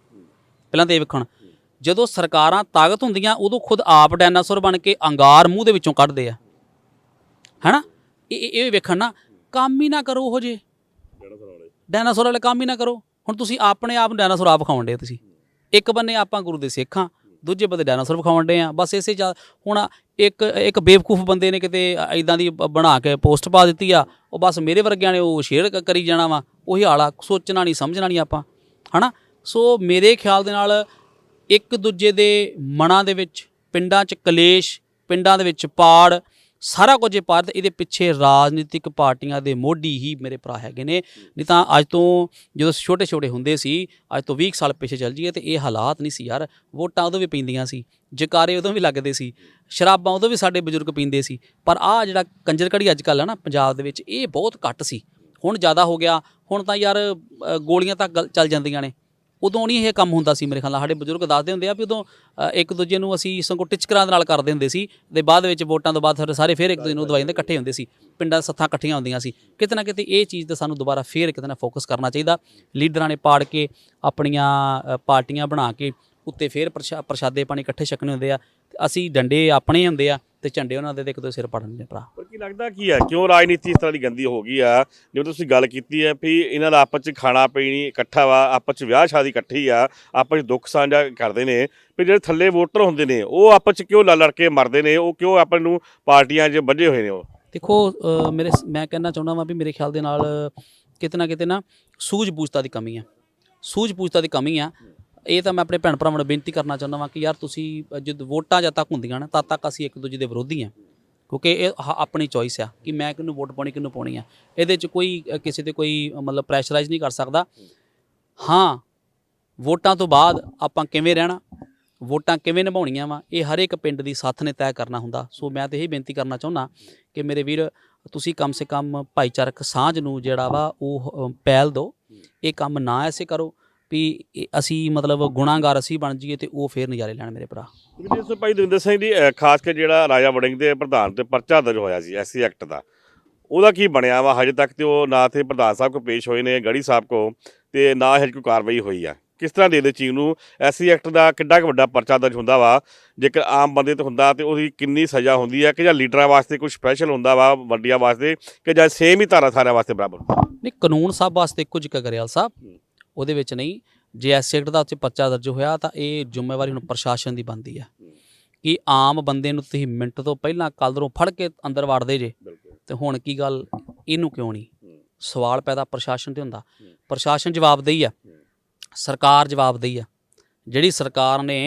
ਪਹਿਲਾਂ ਤੇ ਇਹ ਵੇਖਣ। ਜਦੋਂ ਸਰਕਾਰਾਂ ਤਾਕਤ ਹੁੰਦੀਆਂ ਉਦੋਂ ਖੁਦ ਆਪ ਡਾਇਨਾਸੌਰ ਬਣ ਕੇ ਅੰਗਾਰ ਮੂੰਹ ਦੇ ਵਿੱਚੋਂ ਕੱਢਦੇ ਆ। ਹੈਨਾ? ਇਹ ਇਹ- ਇਹ ਵੇਖਣ ਨਾ ਕੰਮ ਹੀ ਨਾ ਕਰੋ ਉਹ ਜੇ। ਡਾਇਨਾਸੌਰ ਵਾਲੇ ਕੰਮ ਹੀ ਨਾ ਕਰੋ। ਹੁਣ ਤੁਸੀਂ ਆਪਣੇ ਆਪ ਨੂੰ ਡਾਇਨਾਸੌਰ ਆਪ ਵਿਖਾਉਣ ਦੇ ਤੁਸੀਂ। ਇੱਕ ਬੰਨੇ ਆਪਾਂ ਗੁਰੂ ਦੇ ਸਿੱਖ ਹਾਂ ਦੂਜੇ ਬੰਦੇ ਡਾਇਨਾਸੌਰ ਵਿਖਾਉਣ ਦੇ ਆ। ਬਸ ਇਸੇ ਚ ਹੁਣ ਇੱਕ ਇੱਕ ਬੇਵਕੂਫ ਬੰਦੇ ਨੇ ਕਿਤੇ ਇਦਾਂ ਦੀ ਬ- ਬਣਾ ਕੇ ਪੋਸਟ ਪਾ ਦਿੱਤੀ ਆ ਉਹ ਬਸ ਮੇਰੇ ਵਰਗਿਆਂ ਨੇ ਉਹ ਸ਼ੇਅਰ ਕ- ਕਰੀ ਜਾਣਾ ਵਾ। ਉਹੀ ਆਲਾ ਸੋਚਣਾ ਨਹੀਂ ਸਮਝਣਾ ਨਹੀਂ ਆਪਾਂ। ਹਨਾ? ਸੋ ਮੇਰੇ ਖਿਆਲ ਦੇ ਨਾਲ ਇੱਕ ਦੂਜੇ ਦੇ ਮਨਾਂ ਦੇ ਵਿੱਚ, ਪਿੰਡਾਂ 'ਚ ਕਲੇਸ਼, ਪਿੰਡਾਂ ਦੇ ਵਿੱਚ ਪਾੜ, ਸਾਰਾ ਕੁਝ ਇਹ ਪਾੜ ਤੇ ਇਹਦੇ ਪਿੱਛੇ ਰਾਜਨੀਤਿਕ ਪਾਰਟੀਆਂ ਦੇ ਮੋਢੀ ਹੀ ਮੇਰੇ ਭਰਾ ਹੈਗੇ ਨੇ। ਨਹੀਂ ਤਾਂ ਅੱਜ ਤੋਂ ਜਦੋਂ ਛੋਟੇ ਛੋਟੇ ਹੁੰਦੇ ਸੀ, ਅੱਜ ਤੋਂ 20 ਸਾਲ ਪਿੱਛੇ ਚੱਲ ਜਾਈਏ ਤੇ ਇਹ ਹਾਲਾਤ ਨਹੀਂ ਸੀ ਯਾਰ। ਵੋਟਾਂ ਉਦੋਂ ਵੀ ਪੈਂਦੀਆਂ ਸੀ, ਜਕਾਰੇ ਉਦੋਂ ਵੀ ਲੱਗਦੇ ਸੀ, ਸ਼ਰਾਬਾਂ ਉਦੋਂ ਵੀ ਸਾਡੇ ਬਜ਼ੁਰਗ ਪੀਂਦੇ ਸੀ। ਪਰ ਆਹ ਜਿਹੜਾ ਕੰਜਰ ਕੜੀ ਅੱਜ ਕੱਲ੍ਹ ਹੈ ਨਾ, ਪੰਜਾਬ ਦੇ ਵਿੱਚ, ਇਹ ਬਹੁਤ ਘੱਟ ਸੀ। ਹੁਣ ਜ਼ਿਆਦਾ ਹੋ ਗਿਆ, ਹੁਣ ਤਾਂ ਯਾਰ ਗੋਲੀਆਂ ਤੱਕ ਗੱਲ- ਚੱਲ ਜਾਂਦੀਆਂ ਨੇ। ਉਦੋਂ ਨਹੀਂ ਇਹ ਕੰਮ ਹੁੰਦਾ ਸੀ ਮੇਰੇ ਖਿਆਲ ਨਾਲ। ਸਾਡੇ ਬਜ਼ੁਰਗ ਦੱਸਦੇ ਹੁੰਦੇ ਆ ਵੀ ਉਦੋਂ ਇੱਕ ਦੂਜੇ ਨੂੰ ਅਸੀਂ ਸੰਗੋ ਟਿਚਕਰਾਂ ਦੇ ਨਾਲ ਕਰਦੇ ਹੁੰਦੇ ਸੀ ਤੇ ਬਾਅਦ ਵਿੱਚ ਵੋਟਾਂ ਤੋਂ ਬਾਅਦ ਫਿਰ ਸਾਰੇ ਫੇਰ ਇੱਕ ਦੂਜੇ ਨੂੰ ਦਵਾਈਆਂ ਦੇ ਇਕੱਠੇ ਹੁੰਦੇ ਸੀ। ਪਿੰਡਾਂ ਸੱਥਾਂ ਇਕੱਠੀਆਂ ਹੁੰਦੀਆਂ ਸੀ। ਕਿਤੇ ਨਾ ਕਿਤੇ ਇਹ ਚੀਜ਼ ਤੇ ਸਾਨੂੰ ਦੁਬਾਰਾ ਫੇਰ ਕਿਤੇ ਨਾ ਫੋਕਸ ਕਰਨਾ ਚਾਹੀਦਾ। ਲੀਡਰਾਂ ਨੇ ਪਾੜ ਕੇ ਆਪਣੀਆਂ ਪਾਰਟੀਆਂ ਬਣਾ ਕੇ ਉੱਤੇ ਫੇਰ ਪ੍ਰਸ਼ਾ- ਪ੍ਰਸ਼ਾਦੇ ਪਾਣੀ ਇਕੱਠੇ ਛਕਣੇ ਹੁੰਦੇ ਆ। ਤੇ ਅਸੀਂ ਡੰਡੇ ਆਪਣੇ ਹੁੰਦੇ ਆ। ਤੇ ਝੰਡੇ ਉਹਨਾਂ ਦੇ ਤੇ ਇੱਕ ਦੋ ਸਿਰ ਪੜਨ ਦੇ ਭਰਾ। ਪਰ ਕੀ ਲੱਗਦਾ ਕੀ ਹੈ? ਕਿਉਂ ਰਾਜਨੀਤੀ ਇਸ ਤਰ੍ਹਾਂ ਦੀ ਗੰਦੀ ਹੋ ਗਈ ਆ ਜਿਵੇਂ ਤੁਸੀਂ ਗੱਲ ਕੀਤੀ ਹੈ ਵੀ ਇਹਨਾਂ ਦਾ ਆਪਸ ਚ ਖਾਣਾ ਪੀਣੀ ਇਕੱਠਾ ਵਾ ਆਪਸ ਚ ਵਿਆਹ ਸ਼ਾਦੀ ਇਕੱਠੀ ਆ ਆਪਸ ਚ ਦੁੱਖ ਸਾਂਝਾ ਕਰਦੇ ਨੇ ਵੀ ਜਿਹੜੇ ਥੱਲੇ ਵੋਟਰ ਹੁੰਦੇ ਨੇ ਉਹ ਆਪਸ ਚ ਕਿਉਂ ਲੜ ਕੇ ਮਰਦੇ ਨੇ? ਉਹ ਕਿਉਂ ਆਪਾਂ ਨੂੰ ਪਾਰਟੀਆਂ 'ਚ ਵੱਜੇ ਹੋਏ ਨੇ ਉਹ? ਦੇਖੋ ਮੇਰੇ ਮੈਂ ਕਹਿਣਾ ਚਾਹੁੰਦਾ ਵਾਂ ਵੀ ਮੇਰੇ ਖਿਆਲ ਦੇ ਨਾਲ ਕਿਤੇ ਨਾ ਕਿਤੇ ਨਾ ਸੂਝ-ਬੂਝਤਾ ਦੀ ਕਮੀ ਆ ਸੂਝ-ਬੂਝਤਾ ਦੀ ਕਮੀ ਆ। ਇਹ ਤਾਂ ਮੈਂ ਆਪਣੇ ਭੈਣ ਭਰਾਵਾਂ ਨੂੰ ਬੇਨਤੀ ਕਰਨਾ ਚਾਹੁੰਦਾ ਵਾਂ ਕਿ ਯਾਰ ਤੁਸੀਂ ਅ, ਜਦ ਵੋਟਾਂ ਜਦ ਤੱਕ ਹੁੰਦੀਆਂ ਨੇ ਤਦ ਤੱਕ ਅਸੀਂ ਇੱਕ ਦੂਜੇ ਦੇ ਵਿਰੋਧੀ ਆ। ਕਿਉਂਕਿ ਇਹ ਹ- ਆਪਣੀ ਚੋਇਸ ਆ ਕਿ ਮੈਂ ਕਿਹਨੂੰ ਵੋਟ ਪਾਉਣੀ ਕਿਹਨੂੰ ਪਾਉਣੀ ਆ। ਇਹਦੇ 'ਚ ਕੋਈ ਕਿਸੇ ਤੇ ਕੋਈ ਮਤਲਬ ਪ੍ਰੈਸ਼ਰਾਈਜ਼ ਨਹੀਂ ਕਰ ਸਕਦਾ। ਹਾਂ ਵੋਟਾਂ ਤੋਂ ਬਾਅਦ ਆਪਾਂ ਕਿਵੇਂ ਰਹਿਣਾ? ਵੋਟਾਂ ਕਿਵੇਂ ਨਿਭਾਉਣੀਆਂ ਵਾ? ਇਹ ਹਰ ਇੱਕ ਪਿੰਡ ਦੀ ਸਾਥ ਨੇ ਤੈਅ ਕਰਨਾ ਹੁੰਦਾ। ਸੋ ਮੈਂ ਤੇ ਇਹ ਬੇਨਤੀ ਕਰਨਾ ਚਾਹੁੰਦਾ ਕਿ ਮੇਰੇ ਵੀਰ ਤੁਸੀਂ ਕਮ ਸੇ ਕਮ ਭਾਈਚਾਰਕ ਸਾਂਝ ਨੂੰ ਜਿਹੜਾ ਵਾ ਉਹ ਅ, ਪਹਿਲ ਦਿਓ। ਇਹ ਕੰਮ ਨਾ ਐਸੇ ਕਰੋ। ਵੀ ਇਹ ਅਸੀਂ ਮਤਲਬ ਗੁਨਾਹਗਾਰ ਅਸੀਂ ਬਣ ਜਾਈਏ ਤੇ ਉਹ ਫੇਰ ਨਜ਼ਾਰੇ ਲੈਣ ਮੇਰੇ ਭਰਾ। ਜਿਵੇਂ ਸੋ ਭਾਈ ਦਵਿੰਦਰ ਸਿੰਘ ਜੀ ਅਹ ਖਾਸ ਕੇ ਜਿਹੜਾ ਰਾਜਾ ਵੜਿੰਗ ਦੇ ਪ੍ਰਧਾਨ ਤੇ ਪਰਚਾ ਦਰਜ ਹੋਇਆ ਸੀ ਐਸਸੀ ਐਕਟ ਦਾ। ਉਹਦਾ ਕੀ ਬਣਿਆ ਵਾ? ਹਜੇ ਤੱਕ ਤੇ ਉਹ ਨਾ ਤੇ ਪ੍ਰਧਾਨ ਸਾਹਿਬ ਕੋ ਪੇਸ਼ ਹੋਏ ਨੇ ਗੜੀ ਸਾਹਿਬ ਕੋ ਤੇ ਨਾ ਹਜੇ ਕੋਈ ਕਾਰਵਾਈ ਹੋਈ ਆ। ਕਿਸ ਤਰ੍ਹਾਂ ਦੇ ਦੇ ਚੀਜ਼ ਨੂੰ ਐਸਸੀ ਐਕਟ ਦਾ ਕਿੱਡਾ ਕੁ ਵੱਡਾ ਪਰਚਾ ਦਰਜ ਹੁੰਦਾ ਵਾ? ਜੇਕਰ ਆਮ ਬੰਦੇ ਤੇ ਹੁੰਦਾ ਤੇ ਉਹਦੀ ਕਿੰਨੀ ਸਜ਼ਾ ਹੁੰਦੀ ਹੈ ਕਿ ਜਾਂ ਲੀਡਰਾਂ ਵਾਸਤੇ ਕੋਈ ਸਪੈਸ਼ਲ ਹੁੰਦਾ ਵਾ ਵੱਡੀਆਂ ਵਾਸਤੇ ਕਿ ਜਾਂ ਸੇਮ ਹੀ ਧਾਰਾ ਸਾਰਿਆਂ ਵਾਸਤੇ ਬਰਾਬਰ ਨਹੀਂ ਕਾਨੂੰਨ ਸਾਹਿਬ ਵਾਸਤੇ ਇੱਕੋ ਜਿਹਾ ਗਰੇਵਾਲ ਸਾਹਿਬ ਉਹਦੇ ਵਿੱਚ ਨਹੀਂ। ਜੇ ਐਸ ਐਕਟ ਦਾ ਉੱਤੇ ਪਰਚਾ ਦਰਜ ਹੋਇਆ ਤਾਂ ਇਹ ਜ਼ਿੰਮੇਵਾਰੀ ਹੁਣ ਪ੍ਰਸ਼ਾਸਨ ਦੀ ਬਣਦੀ ਆ ਕਿ ਆਮ ਬੰਦੇ ਨੂੰ ਤੁਸੀਂ ਮਿੰਟ ਤੋਂ ਪਹਿਲਾਂ ਕਲਦਰੋਂ ਫੜ ਕੇ ਅੰਦਰ ਵਾੜਦੇ ਜੇ। ਤੇ ਹੁਣ ਕੀ ਗੱਲ? ਇਹਨੂੰ ਕਿਉਂ ਨਹੀਂ? ਸਵਾਲ ਪੈਦਾ ਪ੍ਰਸ਼ਾਸਨ ਤੇ ਹੁੰਦਾ। ਪ੍ਰਸ਼ਾਸਨ ਜਵਾਬਦੇਹੀ ਆ ਸਰਕਾਰ ਜਵਾਬਦੇਹੀ ਆ ਜਿਹੜੀ ਸਰਕਾਰ ਨੇ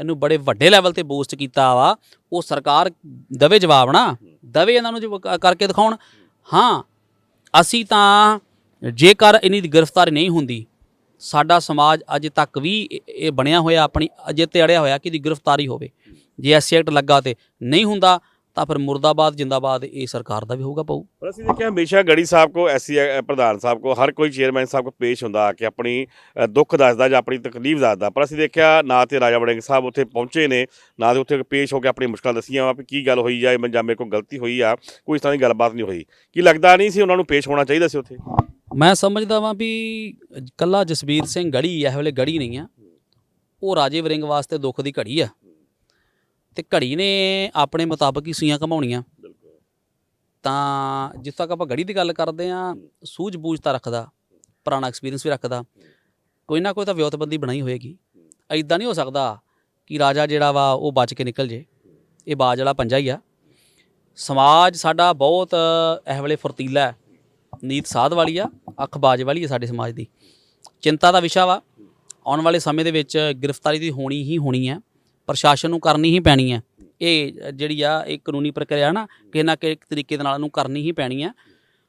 ਇਹਨੂੰ ਬੜੇ ਵੱਡੇ ਲੈਵਲ ਤੇ ਬੂਸਟ ਕੀਤਾ ਵਾ ਉਹ ਸਰਕਾਰ ਦਵੇ ਜਵਾਬ ਨਾ। ਦਵੇ ਇਹਨਾਂ ਨੂੰ ਕਰਕੇ ਦਿਖਾਉਣ। ਹਾਂ ਅਸੀਂ ਤਾਂ ਜੇਕਰ ਇਹਨੀ ਦੀ ਗ੍ਰਿਫਤਾਰੀ ਨਹੀਂ ਹੁੰਦੀ ਸਾਡਾ ਸਮਾਜ ਅੱਜ ਤੱਕ ਵੀ ਇਹ- ਬਣਿਆ ਹੋਇਆ, ਆਪਣੀ ਅਜੇ ਤੇ ਅੜਿਆ ਹੋਇਆ ਕਿ ਇਹਦੀ ਗ੍ਰਿਫਤਾਰੀ ਹੋਵੇ। ਜੇ ਐਸਸੀ ਐਕਟ ਲੱਗਾ ਤੇ ਨਹੀਂ ਹੁੰਦਾ, ਤਾਂ ਫਿਰ ਮੁਰਦਾਬਾਦ, ਜਿੰਦਾਬਾਦ ਇਹ ਸਰਕਾਰ ਦਾ ਵੀ ਹੋਊਗਾ ਪਊ। ਪਰ ਅਸੀਂ ਦੇਖਿਆ ਹਮੇਸ਼ਾ ਗੜੀ ਸਾਹਿਬ ਕੋ, ਐਸੀ ਪ੍ਰਧਾਨ ਸਾਹਿਬ ਕੋ, ਹਰ ਕੋਈ ਚੇਅਰਮੈਨ ਸਾਹਿਬ ਕੋ ਪੇਸ਼ ਹੁੰਦਾ ਕਿ ਆਪਣੀ ਦੁੱਖ ਦੱਸਦਾ ਜਾਂ ਆਪਣੀ ਤਕਲੀਫ ਦੱਸਦਾ। ਪਰ ਅਸੀਂ ਦੇਖਿਆ ਨਾ ਤੇ ਰਾਜਾ ਵੜਿੰਗ ਸਾਹਿਬ ਉੱਥੇ ਪਹੁੰਚੇ ਨੇ, ਨਾ ਤੇ ਉੱਥੇ ਪੇਸ਼ ਹੋ ਕੇ ਆਪਣੀ ਮੁਸ਼ਕਲਾਂ ਦੱਸੀਆਂ ਵਾ ਵੀ ਕੀ ਗੱਲ ਹੋਈ ਜਾਂ ਜਾਂ ਮੇਰੇ ਕੋਲ ਗਲਤੀ ਹੋਈ ਆ, ਕੋਈ ਇਸ ਤਰ੍ਹਾਂ ਦੀ ਗੱਲਬਾਤ ਨਹੀਂ ਹੋਈ। ਕੀ ਲੱਗਦਾ ਨਹੀਂ ਸੀ ਉਹਨਾਂ ਨੂੰ ਪੇਸ਼ ਹੋਣਾ ਚਾਹੀਦਾ ਸੀ ਉੱਥੇ? ਮੈਂ ਸਮਝਦਾ ਵਾਂ ਵੀ ਕੱਲਾ ਜਸਬੀਰ ਸਿੰਘ ਗੜੀ, ਇਹ ਵੇਲੇ ਗੜੀ ਨਹੀਂ ਆ। ਉਹ ਰਾਜੇ ਵਰਿੰਗ ਵਾਸਤੇ ਦੁੱਖ ਦੀ ਘੜੀ ਆ। ਤੇ ਘੜੀ ਨੇ ਆਪਣੇ ਮੁਤਾਬਕ ਹੀ ਸੂਈਆਂ ਕਮਾਉਣੀਆਂ। ਤਾਂ ਜਿਸ ਤੱਕ ਆਪਾਂ ਗੜੀ ਦੀ ਗੱਲ ਕਰਦੇ ਆ, ਸੂਝ-ਬੂਝ ਤਾਂ ਰੱਖਦਾ, ਪੁਰਾਣਾ ਐਕਸਪੀਰੀਅੰਸ ਵੀ ਰੱਖਦਾ। ਕੋਈ ਨਾ ਕੋਈ ਤਾਂ ਵਿਉਤਬੰਦੀ ਬਣਾਈ ਹੋਏਗੀ। ਐਦਾਂ ਨਹੀਂ ਹੋ ਸਕਦਾ ਕਿ ਰਾਜਾ ਜਿਹੜਾ ਵਾ, ਉਹ ਬਚ ਕੇ ਨਿਕਲ ਜੇ। ਇਹ ਬਾਜ ਵਾਲਾ ਪੰਜਾ ਹੀ ਆ। ਸਮਾਜ ਸਾਡਾ ਬਹੁਤ ਇਹ ਵੇਲੇ ਫੁਰਤੀਲਾ ਹੈ। ਨੀਤ ਸਾਧ ਵਾਲੀ ਆ, ਅੱਖ ਬਾਜ ਵਾਲੀ ਆ ਸਾਡੇ ਸਮਾਜ ਦੀ। ਚਿੰਤਾ ਦਾ ਵਿਸ਼ਾ ਵਾ। ਆਉਣ ਵਾਲੇ ਸਮੇਂ ਦੇ ਵਿੱਚ ਗ੍ਰਿਫਤਾਰੀ ਦੀ ਹੋਣੀ ਹੀ ਹੋਣੀ ਹੈ ਪ੍ਰਸ਼ਾਸਨ ਨੂੰ ਕਰਨੀ ਹੀ ਪੈਣੀ ਹੈ ਇਹ ਜਿਹੜੀ ਆ, ਇਹ ਕਾਨੂੰਨੀ ਪ੍ਰਕਿਰਿਆ ਨਾ, ਕਿਸੇ ਨਾ ਕਿਸੇ ਤਰੀਕੇ ਦੇ ਨਾਲ ਉਹਨੂੰ ਕਰਨੀ ਹੀ ਪੈਣੀ ਹੈ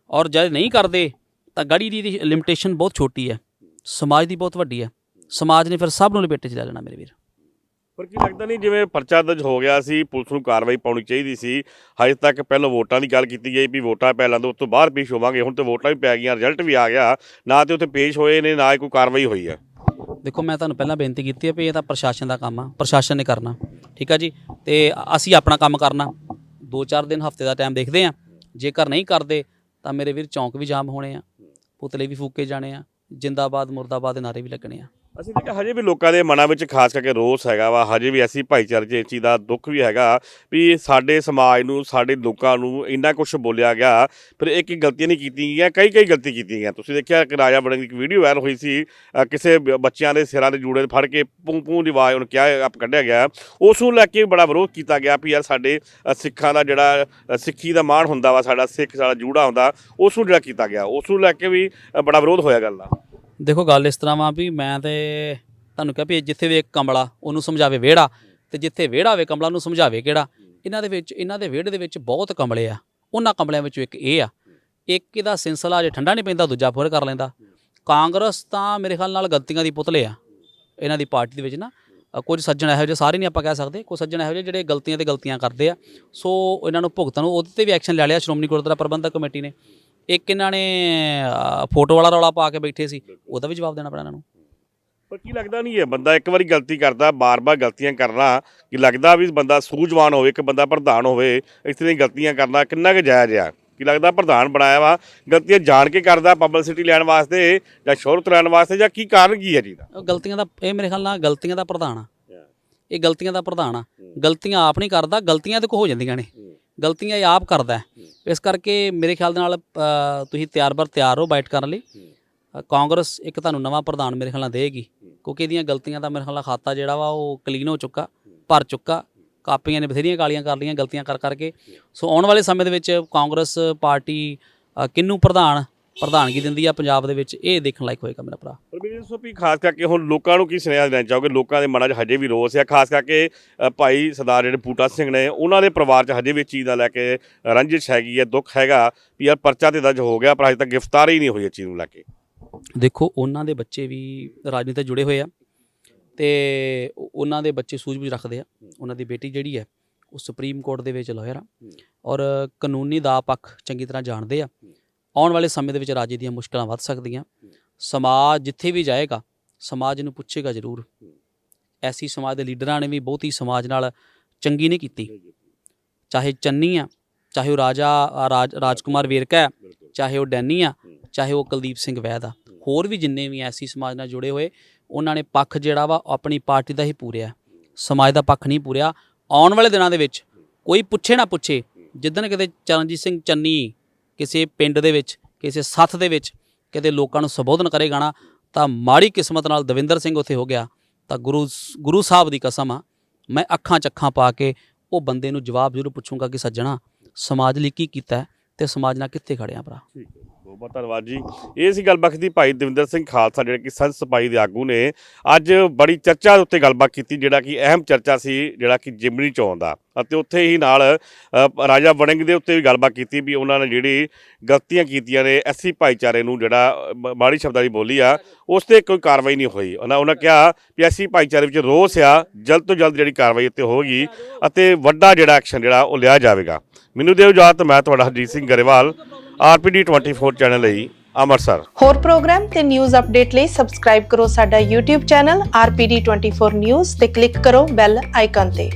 ਔਰ ਜਦ ਨਹੀਂ ਕਰਦੇ, ਤਾਂ ਗੜੀ ਦੀ ਲਿਮਿਟੇਸ਼ਨ ਬਹੁਤ ਛੋਟੀ ਹੈ ਸਮਾਜ ਦੀ ਬਹੁਤ ਵੱਡੀ ਹੈ ਸਮਾਜ ਨੇ ਫਿਰ ਸਭ ਨੂੰ ਲਪੇਟੇ 'ਚ ਲੈ ਲੈਣਾ ਮੇਰੇ ਵੀਰ। ਪਰ ਕੀ ਲੱਗਦਾ ਨਹੀਂ, ਜਿਵੇਂ ਪਰਚਾ ਦਰਜ ਹੋ ਗਿਆ ਸੀ, ਪੁਲਿਸ ਨੂੰ ਕਾਰਵਾਈ ਪਾਉਣੀ ਚਾਹੀਦੀ ਸੀ, ਹਜੇ ਤੱਕ ਪਹਿਲਾਂ ਵੋਟਾਂ ਦੀ ਗੱਲ ਕੀਤੀ ਗਈ ਵੀ ਵੋਟਾਂ ਪੈ ਤੋਂ, ਉਸ ਤੋਂ ਬਾਹਰ ਪੇਸ਼ ਹੋਵਾਂਗੇ, ਹੁਣ ਤੇ ਵੋਟਾਂ ਵੀ ਪੈ ਗਈਆਂ, ਰਿਜ਼ਲਟ ਵੀ ਆ ਗਿਆ, ਨਾ ਤੇ ਉੱਥੇ ਪੇਸ਼ ਹੋਏ ਨੇ, ਨਾ ਹੀ ਕੋਈ ਕਾਰਵਾਈ ਹੋਈ ਹੈ। ਦੇਖੋ, ਮੈਂ ਤੁਹਾਨੂੰ ਪਹਿਲਾਂ ਬੇਨਤੀ ਕੀਤੀ ਹੈ ਵੀ ਇਹ ਤਾਂ ਪ੍ਰਸ਼ਾਸਨ ਦਾ ਕੰਮ ਆ, ਪ੍ਰਸ਼ਾਸਨ ਨੇ ਕਰਨਾ, ਠੀਕ ਆ ਜੀ? ਤੇ ਅਸੀਂ ਆਪਣਾ ਕੰਮ ਕਰਨਾ 2-4 ਦਿਨ, ਹਫ਼ਤੇ ਦਾ ਟਾਈਮ ਦੇਖਦੇ ਆ ਜੇਕਰ ਨਹੀਂ ਕਰਦੇ, ਤਾਂ ਮੇਰੇ ਵੀਰ ਚੌਂਕ ਵੀ ਜਾਮ ਹੋਣੇ ਆ, ਪੁਤਲੇ ਵੀ ਫੂਕੇ ਜਾਣੇ ਆ, ਜਿੰਦਾਬਾਦ, ਮੁਰਦਾਬਾਦ ਦੇ ਨਾਰੇ ਵੀ ਲੱਗਣੇ ਆ। ਅਸੀਂ ਦੇਖਿਆ ਹਜੇ ਵੀ ਲੋਕਾਂ ਦੇ ਮਨਾਂ ਵਿੱਚ ਖਾਸ ਕਰਕੇ ਰੋਸ ਹੈਗਾ ਵਾ ਹਜੇ ਵੀ ਐਸੀ ਭਾਈਚਾਰੇ 'ਚ ਇਸ ਚੀਜ਼ ਦਾ ਦੁੱਖ ਵੀ ਹੈਗਾ ਵੀ ਸਾਡੇ ਸਮਾਜ ਨੂੰ ਸਾਡੇ ਲੋਕਾਂ ਨੂੰ ਇੰਨਾ ਕੁਝ ਬੋਲਿਆ ਗਿਆ ਫਿਰ ਇੱਕ ਇੱਕ ਗਲਤੀਆਂ ਨਹੀਂ ਕੀਤੀਆਂ ਗਈਆਂ? ਕਈ ਕਈ ਗਲਤੀ ਕੀਤੀਆਂ ਗਈਆਂ। ਤੁਸੀਂ ਦੇਖਿਆ ਕਿ ਰਾਜਾ ਬੜਿੰਗ ਦੀ ਇੱਕ ਵੀਡੀਓ ਵਾਇਰਲ ਹੋਈ ਸੀ ਅ, ਕਿਸੇ ਬ- ਬੱਚਿਆਂ ਦੇ ਸਿਰਾਂ ਦੇ ਜੂੜੇ ਫੜ ਕੇ ਪੂੰ ਪੂੰ ਦੀ ਆਵਾਜ਼ ਉਹਨੂੰ ਕਿਹਾ ਆਪ ਕੱਢਿਆ ਗਿਆ। ਉਸ ਨੂੰ ਲੈ ਕੇ ਬੜਾ ਵਿਰੋਧ ਕੀਤਾ ਗਿਆ ਵੀ ਯਾਰ ਸਾਡੇ ਅ, ਸਿੱਖਾਂ ਦਾ ਜਿਹੜਾ ਅ, ਸਿੱਖੀ ਦਾ ਮਾਣ ਹੁੰਦਾ ਵਾ ਸਾਡਾ ਸਿੱਖ ਸਾਡਾ ਜੂੜਾ ਹੁੰਦਾ ਉਸ ਨੂੰ ਜਿਹੜਾ ਕੀਤਾ ਗਿਆ। ਉਸ ਨੂੰ ਲੈ ਕੇ ਵੀ ਅ, ਬੜਾ ਵਿਰੋਧ ਹੋਇਆ ਗੱਲ ਦਾ। ਦੇਖੋ ਗੱਲ ਇਸ ਤਰ੍ਹਾਂ ਵਾ ਵੀ ਮੈਂ ਤੇ ਤੁਹਾਨੂੰ ਕਿਹਾ ਵੀ ਜਿੱਥੇ ਵੀ ਇੱਕ ਕਮਲਾ, ਉਹਨੂੰ ਸਮਝਾਵੇ ਵਿਹੜਾ, ਤੇ ਜਿੱਥੇ ਵਿਹੜਾ ਹੋਵੇ ਕਮਲਾ ਨੂੰ ਸਮਝਾਵੇ ਕਿਹੜਾ? ਇਹਨਾਂ ਦੇ ਵਿੱਚ, ਇਹਨਾਂ ਦੇ ਵਿਹੜੇ ਦੇ ਵਿੱਚ ਬਹੁਤ ਕਮਲੇ ਆ। ਉਹਨਾਂ ਕਮਲਿਆਂ ਵਿੱਚੋਂ ਇੱਕ ਇਹ ਆ। ਇੱਕ ਇਹਦਾ ਸਿਲਸਿਲਾ ਜੇ ਠੰਡਾ ਨਹੀਂ ਪੈਂਦਾ, ਦੂਜਾ ਫੁਰ ਕਰ ਲੈਂਦਾ। ਕਾਂਗਰਸ ਤਾਂ ਮੇਰੇ ਖਿਆਲ ਨਾਲ ਗਲਤੀਆਂ ਦੀ ਪੁਤਲੇ ਆ, ਇਹਨਾਂ ਦੀ ਪਾਰਟੀ ਦੇ ਵਿੱਚ ਨਾ। ਕੁਝ ਸੱਜਣ ਇਹੋ ਜਿਹੇ, ਸਾਰੇ ਨਹੀਂ ਆਪਾਂ ਕਹਿ ਸਕਦੇ, ਕੁਝ ਸੱਜਣ ਇਹੋ ਜਿਹੇ ਜਿਹੜੇ ਗਲਤੀਆਂ ਤੇ ਗਲਤੀਆਂ ਕਰਦੇ ਆ। ਸੋ, ਇਹਨਾਂ ਨੂੰ ਭੁਗਤਣ ਨੂੰ ਉਹਦੇ ਤੇ ਵੀ ਐਕਸ਼ਨ ਲੈ ਲਿਆ ਸ਼੍ਰੋਮਣੀ ਗੁਰਦੁਆਰਾ ਪ੍ਰਬੰਧਕ ਕਮੇਟੀ ਨੇ। ਇੱਕ ਇਹਨਾਂ ਨੇ ਫੋਟੋ ਵਾਲਾ ਰੌਲਾ ਪਾ ਕੇ ਬੈਠੇ ਸੀ ਉਹਦਾ ਵੀ ਜਵਾਬ ਦੇਣਾ ਪੈਣਾ ਇਹਨਾਂ ਨੂੰ। ਪਰ ਕੀ ਲੱਗਦਾ ਨਹੀਂ ਹੈ ਬੰਦਾ ਇੱਕ ਵਾਰੀ ਗਲਤੀ ਕਰਦਾ ਬਾਰ-ਬਾਰ ਗਲਤੀਆਂ ਕਰਨਾ ਕਿ ਲੱਗਦਾ ਵੀ ਬੰਦਾ ਸੂਝਵਾਨ ਹੋਵੇ ਕਿ ਬੰਦਾ ਪ੍ਰਧਾਨ ਹੋਵੇ ਇਸ ਤਰ੍ਹਾਂ ਗਲਤੀਆਂ ਕਰਨਾ ਕਿੰਨਾ ਕੁ ਜਾਇਜ਼ ਆ? ਕੀ ਲੱਗਦਾ ਪ੍ਰਧਾਨ ਬਣਾਇਆ ਵਾ? ਗਲਤੀਆਂ ਜਾਣ ਕੇ ਕਰਦਾ ਪਬਲਿਸਿਟੀ ਲੈਣ ਵਾਸਤੇ ਜਾਂ ਸ਼ੋਹਰਤ ਲੈਣ ਵਾਸਤੇ ਜਾਂ ਕੀ ਕਾਰਨ ਕੀ ਹੈ ਜੀ ਦਾ ਗਲਤੀਆਂ ਦਾ ਇਹ ਮੇਰੇ ਖਿਆਲ ਨਾਲ ਗਲਤੀਆਂ ਦਾ ਪ੍ਰਧਾਨ ਆ। ਇਹ ਗਲਤੀਆਂ ਦਾ ਪ੍ਰਧਾਨ ਆ। ਗਲਤੀਆਂ ਆਪ ਨਹੀਂ ਕਰਦਾ ਗਲਤੀਆਂ ਤੇ ਕੋ ਹੋ ਜਾਂਦੀਆਂ ਨੇ। ਗਲਤੀਆਂ ਇਹ ਆਪ ਕਰਦਾ। ਇਸ ਕਰਕੇ ਮੇਰੇ ਖਿਆਲ ਦੇ ਨਾਲ ਤੁਸੀਂ ਤਿਆਰ ਬਰ ਤਿਆਰ ਹੋ ਬਾਈਟ ਕਰਨ ਲਈ। ਕਾਂਗਰਸ ਇੱਕ ਤੁਹਾਨੂੰ ਨਵਾਂ ਪ੍ਰਧਾਨ ਮੇਰੇ ਖਿਆਲ ਨਾਲ ਦੇਗੀ ਕਿਉਂਕਿ ਇਹਦੀਆਂ ਗਲਤੀਆਂ ਦਾ ਮੇਰੇ ਖਿਆਲ ਨਾਲ ਖਾਤਾ ਜਿਹੜਾ ਵਾ ਉਹ ਕਲੀਨ ਹੋ ਚੁੱਕਾ ਭਰ ਚੁੱਕਾ। ਕਾਪੀਆਂ ਨੇ ਬਥੇਰੀਆਂ ਕਾਲੀਆਂ ਕਰ ਲਈਆਂ ਗਲਤੀਆਂ ਕਰ ਕਰਕੇ। ਸੋ ਆਉਣ ਵਾਲੇ ਸਮੇਂ ਦੇ ਵਿੱਚ ਕਾਂਗਰਸ ਪਾਰਟੀ ਅ, ਕਿਹਨੂੰ ਪ੍ਰਧਾਨ ਪ੍ਰਧਾਨਗੀ ਦਿੰਦੀ ਆ ਪੰਜਾਬ ਦੇ ਵਿੱਚ ਇਹ ਦੇਖਣ ਲਾਇਕ ਹੋਏਗਾ ਮੇਰਾ ਭਰਾ। ਪਰ ਮੇਰੇ ਦੱਸੋ ਵੀ ਖਾਸ ਕਰਕੇ ਹੁਣ ਲੋਕਾਂ ਨੂੰ ਕੀ ਸੁਨੇਹਾ ਦੇਣਾ ਚਾਹੋਗੇ? ਲੋਕਾਂ ਦੇ ਮਨਾਂ 'ਚ ਹਜੇ ਵੀ ਰੋਸ ਹੈ ਖਾਸ ਕਰਕੇ ਅ, ਭਾਈ ਸਰਦਾਰ ਜਿਹੜੇ ਬੂਟਾ ਸਿੰਘ ਨੇ ਉਹਨਾਂ ਦੇ ਪਰਿਵਾਰ 'ਚ ਹਜੇ ਵੀ ਇਸ ਚੀਜ਼ ਦਾ ਲੈ ਕੇ ਰੰਜਿਸ਼ ਹੈਗੀ ਹੈ ਦੁੱਖ ਹੈਗਾ ਵੀ ਯਾਰ ਪਰਚਾ ਤੇ ਦਰਜ ਹੋ ਗਿਆ ਪਰ ਹਜੇ ਤੱਕ ਗ੍ਰਿਫਤਾਰੀ ਨਹੀਂ ਹੋਈ ਇਸ ਚੀਜ਼ ਨੂੰ ਲੈ ਕੇ। ਦੇਖੋ ਉਹਨਾਂ ਦੇ ਬੱਚੇ ਵੀ ਰਾਜਨੀਤੀ ਨਾਲ ਜੁੜੇ ਹੋਏ ਆ ਤੇ ਉਹ- ਉਹਨਾਂ ਦੇ ਬੱਚੇ ਸੂਝ-ਬੂਝ ਰੱਖਦੇ ਆ। ਉਹਨਾਂ ਦੀ ਬੇਟੀ ਜਿਹੜੀ ਹੈ ਉਹ ਸੁਪਰੀਮ ਕੋਰਟ ਦੇ ਵਿੱਚ ਲਾਇਰ ਆ ਔਰ ਕਾਨੂੰਨੀ ਦਾ ਪੱਖ ਚੰਗੀ ਤਰ੍ਹਾਂ ਜਾਣਦੇ ਆ। ਆਉਣ ਵਾਲੇ ਸਮੇਂ ਦੇ ਵਿੱਚ ਰਾਜੇ ਦੀਆਂ ਮੁਸ਼ਕਲਾਂ ਵੱਧ ਸਕਦੀਆਂ। ਸਮਾਜ ਜਿੱਥੇ ਵੀ ਜਾਏਗਾ ਸਮਾਜ ਨੂੰ ਪੁੱਛੇਗਾ ਜ਼ਰੂਰ। ਐਸੀ ਸਮਾਜ ਦੇ ਲੀਡਰਾਂ ਨੇ ਵੀ ਬਹੁਤੀ ਸਮਾਜ ਨਾਲ ਚੰਗੀ ਨਹੀਂ ਕੀਤੀ। ਚਾਹੇ ਚੰਨੀ ਆ ਚਾਹੇ ਉਹ ਰਾਜਾ ਅ, ਰਾਜ ਰਾਜਕੁਮਾਰ ਵੇਰਕਾ ਹੈ ਚਾਹੇ ਉਹ ਡੈਨੀ ਆ ਚਾਹੇ ਉਹ ਕੁਲਦੀਪ ਸਿੰਘ ਵੈਦ ਆ। ਹੋਰ ਵੀ ਜਿੰਨੇ ਵੀ ਐਸੀ ਸਮਾਜ ਨਾਲ ਜੁੜੇ ਹੋਏ ਉਹਨਾਂ ਨੇ ਪੱਖ ਜਿਹੜਾ ਵਾ ਉਹ ਆਪਣੀ ਪਾਰਟੀ ਦਾ ਹੀ ਪੂਰਿਆ। ਸਮਾਜ ਦਾ ਪੱਖ ਨਹੀਂ ਪੂਰਿਆ। ਆਉਣ ਵਾਲੇ ਦਿਨਾਂ ਦੇ ਵਿੱਚ ਕੋਈ ਪੁੱਛੇ ਨਾ ਪੁੱਛੇ ਜਿੱਦਣ ਕਿਤੇ ਚਰਨਜੀਤ ਸਿੰਘ ਚੰਨੀ ਕਿਸੇ ਪਿੰਡ ਦੇ ਵਿੱਚ, ਕਿਸੇ ਸੱਥ ਦੇ ਵਿੱਚ ਕਿਤੇ ਲੋਕਾਂ ਨੂੰ ਸੰਬੋਧਨ ਕਰੇਗਾ ਨਾ ਤਾਂ ਮਾੜੀ ਕਿਸਮਤ ਨਾਲ ਦਵਿੰਦਰ ਸਿੰਘ ਉੱਥੇ ਹੋ ਗਿਆ। ਤਾਂ ਗੁਰੂ ਗੁਰੂ ਸਾਹਿਬ ਦੀ ਕਸਮ ਆ, ਮੈਂ ਅੱਖਾਂ ਚੱਖਾਂ ਪਾ ਕੇ ਉਹ ਬੰਦੇ ਨੂੰ ਜਵਾਬ ਜ਼ਰੂਰ ਪੁੱਛੂੰਗਾ ਕਿ ਸੱਜਣਾ, ਸਮਾਜ ਲਈ ਕੀ ਕੀਤਾ ਹੈ ਤੇ ਸਮਾਜ ਨਾਲ ਕਿੱਥੇ ਖੜਿਆ ਭਰਾ? ਠੀਕ ਹੈ। ਬਹੁਤ ਬਹੁਤ ਧੰਨਵਾਦ ਜੀ। ਇਹ ਸੀ ਗੱਲਬਾਤ ਕੀਤੀ ਭਾਈ ਦਵਿੰਦਰ ਸਿੰਘ ਖਾਲਸਾ, ਜਿਹੜੇ ਕਿ ਸੰਤ ਸਪਾਈ ਦੇ ਆਗੂ ਨੇ। ਅੱਜ ਬੜੀ ਚਰਚਾ ਦੇ ਉੱਤੇ ਗੱਲਬਾਤ ਕੀਤੀ, ਜਿਹੜਾ ਕਿ ਅਹਿਮ ਚਰਚਾ ਸੀ, ਜਿਹੜਾ ਕਿ ਜਿਮਨੀ ਚੋਣ ਦਾ। ਅਤੇ ਉੱਥੇ ਹੀ ਨਾਲ ਰਾਜਾ ਵੜਿੰਗ ਦੇ ਉੱਤੇ ਵੀ ਗੱਲਬਾਤ ਕੀਤੀ ਵੀ ਉਹਨਾਂ ਨੇ ਜਿਹੜੀ ਗਲਤੀਆਂ ਕੀਤੀਆਂ ਨੇ ਐਸੀ ਭਾਈਚਾਰੇ ਨੂੰ ਜਿਹੜਾ ਮਾੜੀ ਸ਼ਬਦਾਂ ਬੋਲੀ ਆ, ਉਸ ਤੇ ਕੋਈ ਕਾਰਵਾਈ ਨਹੀਂ ਹੋਈ। ਉਹਨਾਂ ਉਹਨਾਂ ਕਿਹਾ ਵੀ ਐਸੀ ਭਾਈਚਾਰੇ ਵਿੱਚ ਰੋਸ ਆ, ਜਲਦ ਤੋਂ ਜਲਦ ਜਿਹੜੀ ਕਾਰਵਾਈ ਉੱਤੇ ਹੋਗੀ ਅਤੇ ਵੱਡਾ ਜਿਹੜਾ ਐਕਸ਼ਨ ਜਿਹੜਾ ਉਹ ਲਿਆ ਜਾਵੇਗਾ। ਮੈਨੂੰ ਦਿਓ ਇਜਾਜ਼ਤ, ਮੈਂ ਤੁਹਾਡਾ ਹਰਜੀਤ ਸਿੰਘ ਗਰੇਵਾਲ। ਆਰਪੀਡੀ 24 ਚੈਨਲ ਲਈ ਅੰਮ੍ਰਿਤਸਰ। ਹੋਰ ਪ੍ਰੋਗਰਾਮ ਤੇ ਨਿਊਜ਼ ਅਪਡੇਟ ਲਈ ਸਬਸਕ੍ਰਾਈਬ ਕਰੋ ਸਾਡਾ YouTube ਚੈਨਲ RPD24 News ਤੇ ਕਲਿੱਕ ਕਰੋ ਬੈਲ ਆਈਕਨ ਤੇ।